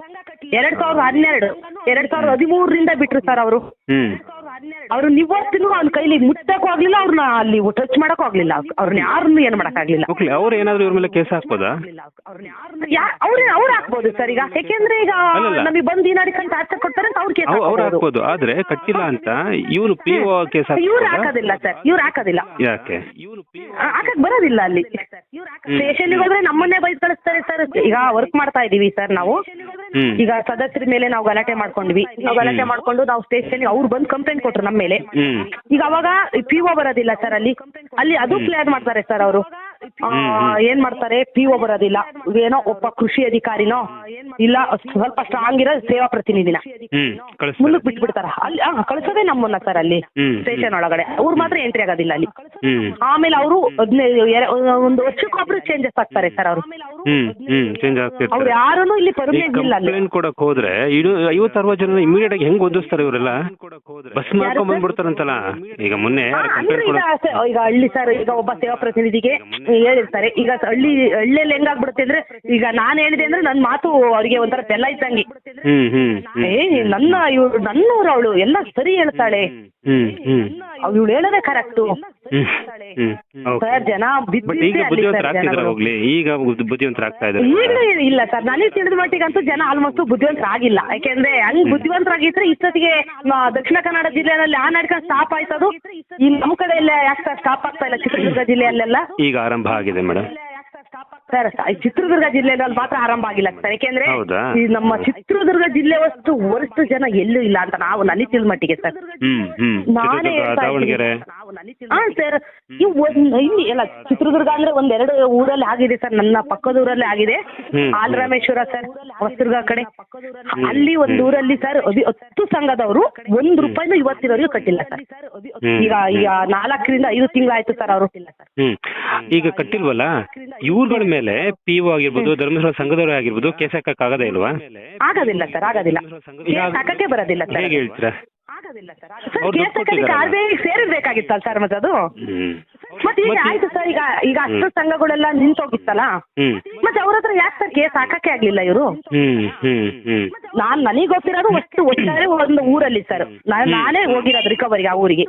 ಎರಡ್ ಸಾವಿರದ ಹನ್ನೆರಡು ಎರಡ್ ಸಾವಿರದ ಹದಿಮೂರರಿಂದ ಬಿಟ್ರು ಸರ್ ಅವರು. ಅವ್ರು ನಿವತ್ತಿನೂ ಅವ್ನ ಕೈಲಿ ಮುಟ್ಟಕ್ ಆಗ್ಲಿಲ್ಲ ಅವ್ರನ್ನ ಅಲ್ಲಿ ಟಚ್ ಮಾಡಕ್ ಆಗ್ಲಿಲ್ಲ. ಅವ್ರನ್ನ ಯಾರನ್ನು ಏನ್ ಮಾಡಕ್ ಆಗ್ಲಿಲ್ಲ. ಓಕೆ ಅವ್ರು ಏನಾದ್ರು ಇವ್ರ ಮೇಲೆ ಕೇಸ್ ಹಾಕ್ಬೋದಾ? ಅವ್ರ ಅವ್ರು ಹಾಕ್ಬೋದು ಸರ್ ಈಗ. ಯಾಕೆಂದ್ರೆ ಈಗ. ನಮಗೆ ಬಂದು ಈ ನಡಿಕಂತ ಆಚೆ ಕೊಡ್ತಾರೆ ಅವ್ರ ಕೇಸ್ ಅವ್- ಅವ್ರು ಹಾಕ್ಬೋದು. ಆದ್ರೆ ಕಟ್ಟಿಲ್ಲ ಅಂತ ಇವ್ರು ಪಿ ಓ ಕೇಸ್ ಇವ್ರು ಹಾಕೋದಿಲ್ಲ ಸರ್. ಇವ್ರು ಹಾಕೋದಿಲ್ಲ. ಯಾಕೆ? ಹಾಕಕ್ ಬರೋದಿಲ್ಲ ಅಲ್ಲಿ. ಹೋದ್ರೆ ನಮ್ಮನ್ನೇ ಬೈದ್ ಕಳಿಸ್ತಾರೆ ಸರ್ ಈಗ ವರ್ಕ್ ಮಾಡ್ತಾ ಇದೀವಿ ಸರ್ ನಾವು. ಹ್ಮ್. ಈಗ ಸದಸ್ಯರ ಮೇಲೆ ನಾವು ಗಲಾಟೆ ಮಾಡ್ಕೊಂಡ್ವಿ. ನಾವು ಗಲಾಟೆ ಮಾಡ್ಕೊಂಡು ನಾವು ಸ್ಟೇಷನ್ ಅವ್ರು ಬಂದು ಕಂಪ್ಲೇಂಟ್ ಕೊಟ್ರು ನಮ್ಮ ಮೇಲೆ. ಹ್ಮ್. ಈಗ ಅವಾಗ ಪಿ ಬರೋದಿಲ್ಲ ಸರ್ ಅಲ್ಲಿ. ಅಲ್ಲಿ ಅದು ಕ್ಲಿಯರ್ ಮಾಡ್ತಾರೆ ಸರ್ ಅವರು. ಏನ್ ಮಾಡ್ತಾರೆ? ಪಿ ಒ ಬರೋದಿಲ್ಲ. ಏನೋ ಒಬ್ಬ ಕೃಷಿ ಅಧಿಕಾರಿನೋ ಇಲ್ಲ ಸ್ವಲ್ಪ ಸ್ಟ್ರಾಂಗ್ ಇರೋ ಸೇವಾ ಪ್ರತಿನಿಧಿನ. ಮುಂದಕ್ಕೆ ಬಿಟ್ಬಿಡ್ತಾರ. ಅಲ್ಲಿ ಕಳಿಸೋದೇ ನಮ್ಮನ್ನ ಸರ್ ಅಲ್ಲಿ ಸ್ಟೇಷನ್ ಒಳಗಡೆ. ಅವ್ರು ಮಾತ್ರ ಎಂಟ್ರಿ ಆಗೋದಿಲ್ಲ ಅಲ್ಲಿ. ಆಮೇಲೆ ಅವರು ಒಂದು ವರ್ಷಕ್ಕೊಬ್ರು ಚೇಂಜಸ್ ಆಗ್ತಾರೆ ಸರ್ ಅವರು. ಅವ್ರು ಆಗ್ತಿರ್ತಾರೆ ಇಲ್ಲಿ ಪರ್ಮನೆಂಟ್ ಇಲ್ಲ ಅಲ್ಲಿ. ಕೊಡಕ್ ಹೋದ್ರೆ ಇದು ಐವತ್ತು ಅರವತ್ತು ಜನ ಇಮಿಡಿಯೇಟ್ ಆಗಿ ಹೆಂಗ್ ಓದಿಸ್ತಾರೆ ಇವರೆಲ್ಲ? ಬಸ್ ಮಾಡ್ಕೊಂಡ್ ಬಂದ್ಬಿಡ್ತಾರಂತಲ್ಲ? ಈಗ ಮೊನ್ನೆ ಈಗ ಹಳ್ಳಿ ಸರ್ ಈಗ ಒಬ್ಬ ಸೇವಾ ಪ್ರತಿನಿಧಿಗೆ ಹೇಳಿರ್ತಾರೆ. ಈಗ ಹಳ್ಳಿ ಹಳ್ಳಿಯಲ್ಲಿ ಹೆಂಗಾಗ್ಬಿಡುತ್ತೆ ಅಂದ್ರೆ ಈಗ ನಾನ್ ಹೇಳಿದೆ ಅಂದ್ರೆ ನನ್ ಮಾತು ಅವ್ರಿಗೆ ಒಂಥರ ಬೆಲ್ಲ ಇದ್ದಂಗೆ. ಹ್ಮ್ ಹ್ಮ್ ಹ್ಮ್ ಏ ನನ್ನ ಇವ್ರು ನನ್ನವ್ರು ಅವಳು ಎಲ್ಲ ಸರಿ ಹೇಳ್ತಾಳೆ. ಹ್ಮ್ ಹ್ಮ್. ಇವಳು ಹೇಳೋದೇ ಕರೆಕ್ಟು ಸರ್ ಜನ ಬುದ್ಧಿವಂತರ ಹೋಗ್ಲಿ. ಈಗ ಬುದ್ಧಿವಂತರ ಆಗ್ತಾ ಇದ್ದಾರೆ ಈಗಲೂ ಇಲ್ಲ ಸರ್ ನನಗೆ ತಿಳಿದ ಮಟ್ಟಿಗಂತೂ ಜನ ಆಲ್ಮೋಸ್ಟ್ ಬುದ್ಧಿವಂತರಾಗಿಲ್ಲ ಯಾಕೆಂದ್ರೆ ಅಲ್ಲಿ ಬುದ್ಧಿವಂತರಾಗಿದ್ರೆ ಇಷ್ಟೊತ್ತಿಗೆ ದಕ್ಷಿಣ ಕನ್ನಡ ಜಿಲ್ಲೆಯಲ್ಲಿ ಆ ನಾಟಕ ಸ್ಟಾಪ್ ಆಯ್ತದು. ಇಲ್ಲಿ ನಮ್ಮ ಕಡೆ ಎಲ್ಲ ಯಾಕೆ ಸ್ಟಾಪ್ ಆಗ್ತಾ ಇಲ್ಲ ಚಿತ್ರದುರ್ಗ ಜಿಲ್ಲೆಯಲ್ಲೆಲ್ಲ? ಈಗ ಆರಂಭ ಆಗಿದೆ ಮೇಡಮ್. ಸರ್ ಈ ಚಿತ್ರದುರ್ಗ ಜಿಲ್ಲೆಯಲ್ಲಿ ಮಾತ್ರ ಆರಂಭ ಆಗಿಲ್ಲ ಸರ್. ಯಾಕೆಂದ್ರೆ ಹೌದಾ? ಈ ನಮ್ಮ ಚಿತ್ರದುರ್ಗ ಜಿಲ್ಲೆ ವಸ್ತು ವರ್ಷ ಜನ ಎಲ್ಲೂ ಇಲ್ಲ ಅಂತ ನಾವು ನನಗೆ ತಿಳಿದ ಮಟ್ಟಿಗೆ ಸರ್. ಹ್ಮ್ ಹ್ಮ್. ನಾನೇ ಚಿತ್ರದುರ್ಗ ಹೇಳ್ತಾ ದಾವಣಗೆರೆ ಇದ್ದೀನಿ. ಹಾ ಸರ್. ಈ ಒಂದ್ ಇಲ್ಲಿ ಎಲ್ಲ ಚಿತ್ರದುರ್ಗ ಅಂದ್ರೆ ಒಂದೆರಡು ಊರಲ್ಲಿ ಆಗಿದೆ ಸರ್ ನನ್ನ ಪಕ್ಕದ ಊರಲ್ಲಿ ಆಗಿದೆ. ಹ್ಮ್. ಆಲ್ರಾಮೇಶ್ವರ ಸರ್ ಹೊಸದುರ್ಗ ಕಡೆ. ಅಲ್ಲಿ ಒಂದ್ ಊರಲ್ಲಿ ಸರ್ ಅದಿ- ಹತ್ತು ಸಂಘದವರು ಒಂದ್ ರೂಪಾಯಿನೂ ಇವತ್ತಿನವರೆಗೂ ಕಟ್ಟಿಲ್ಲ ಸರ್. ಹ್ಮ್. ಈಗ ಈಗ ನಾಲ್ಕರಿಂದ ಐದು ತಿಂಗಳಾಯ್ತು ಸರ್ ಅವರು. ಹ್ಮ್. ಈಗ ಕಟ್ಟಿಲ್ವಲ್ಲ? ಇವ್ರಗಳ ಮೇಲೆ ಪಿ ಒ ಆಗಿರ್ಬೋದು ಧರ್ಮಸ್ಥಳ ಸಂಘದವರೇ ಆಗಿರ್ಬೋದು ಕೇಸ್ ಹಾಕಕ್ ಆಗದೇ ಇಲ್ವಾ? ಆಗೋದಿಲ್ಲ ಸರ್ ಆಗೋದಿಲ್ಲ. ಕೇಸ್ ಹಾಕಕ್ಕೆ ಬರೋದಿಲ್ಲ ಸರ್. ಹೇಗೆ ಹೇಳ್ತೀರಾ? ಆಗೋದಿಲ್ಲ ಸರ್ ಕೇಸ್ ಹಾಕಲಿಕ್ಕೆ ಸೇರಿರ್ಬೇಕಾಗಿತ್ತಲ್ಲ ಸರ್ ಮತ್ತೆ ಅದು? ಮತ್ತೆ ಈಗ ಆಯ್ತು ಸರ್ ಈಗ ಈಗ ಅಷ್ಟು ಸಂಘಗಳೆಲ್ಲ ನಿಂತೋಗಿತ್ತಲ್ಲ? ಮತ್ತೆ ಅವ್ರ ಹತ್ರ ಯಾಕೆ ಸರ್ ಕೇಸ್ ಹಾಕಕ್ಕೆ ಆಗ್ಲಿಲ್ಲ ಇವರು? ಹ್ಮ್ ಹ್ಮ್ ಹ್ಮ್. ನಾನ್ ನನಗೆ ಗೊತ್ತಿರೋದು ಅಷ್ಟು ಒಟ್ಟಾರೆ ಒಂದು ಊರಲ್ಲಿ ಸರ್. ನಾನೇ ಹೋಗಿರೋದು ರಿಕವರಿಗೆ ಆ ಊರಿಗೆ.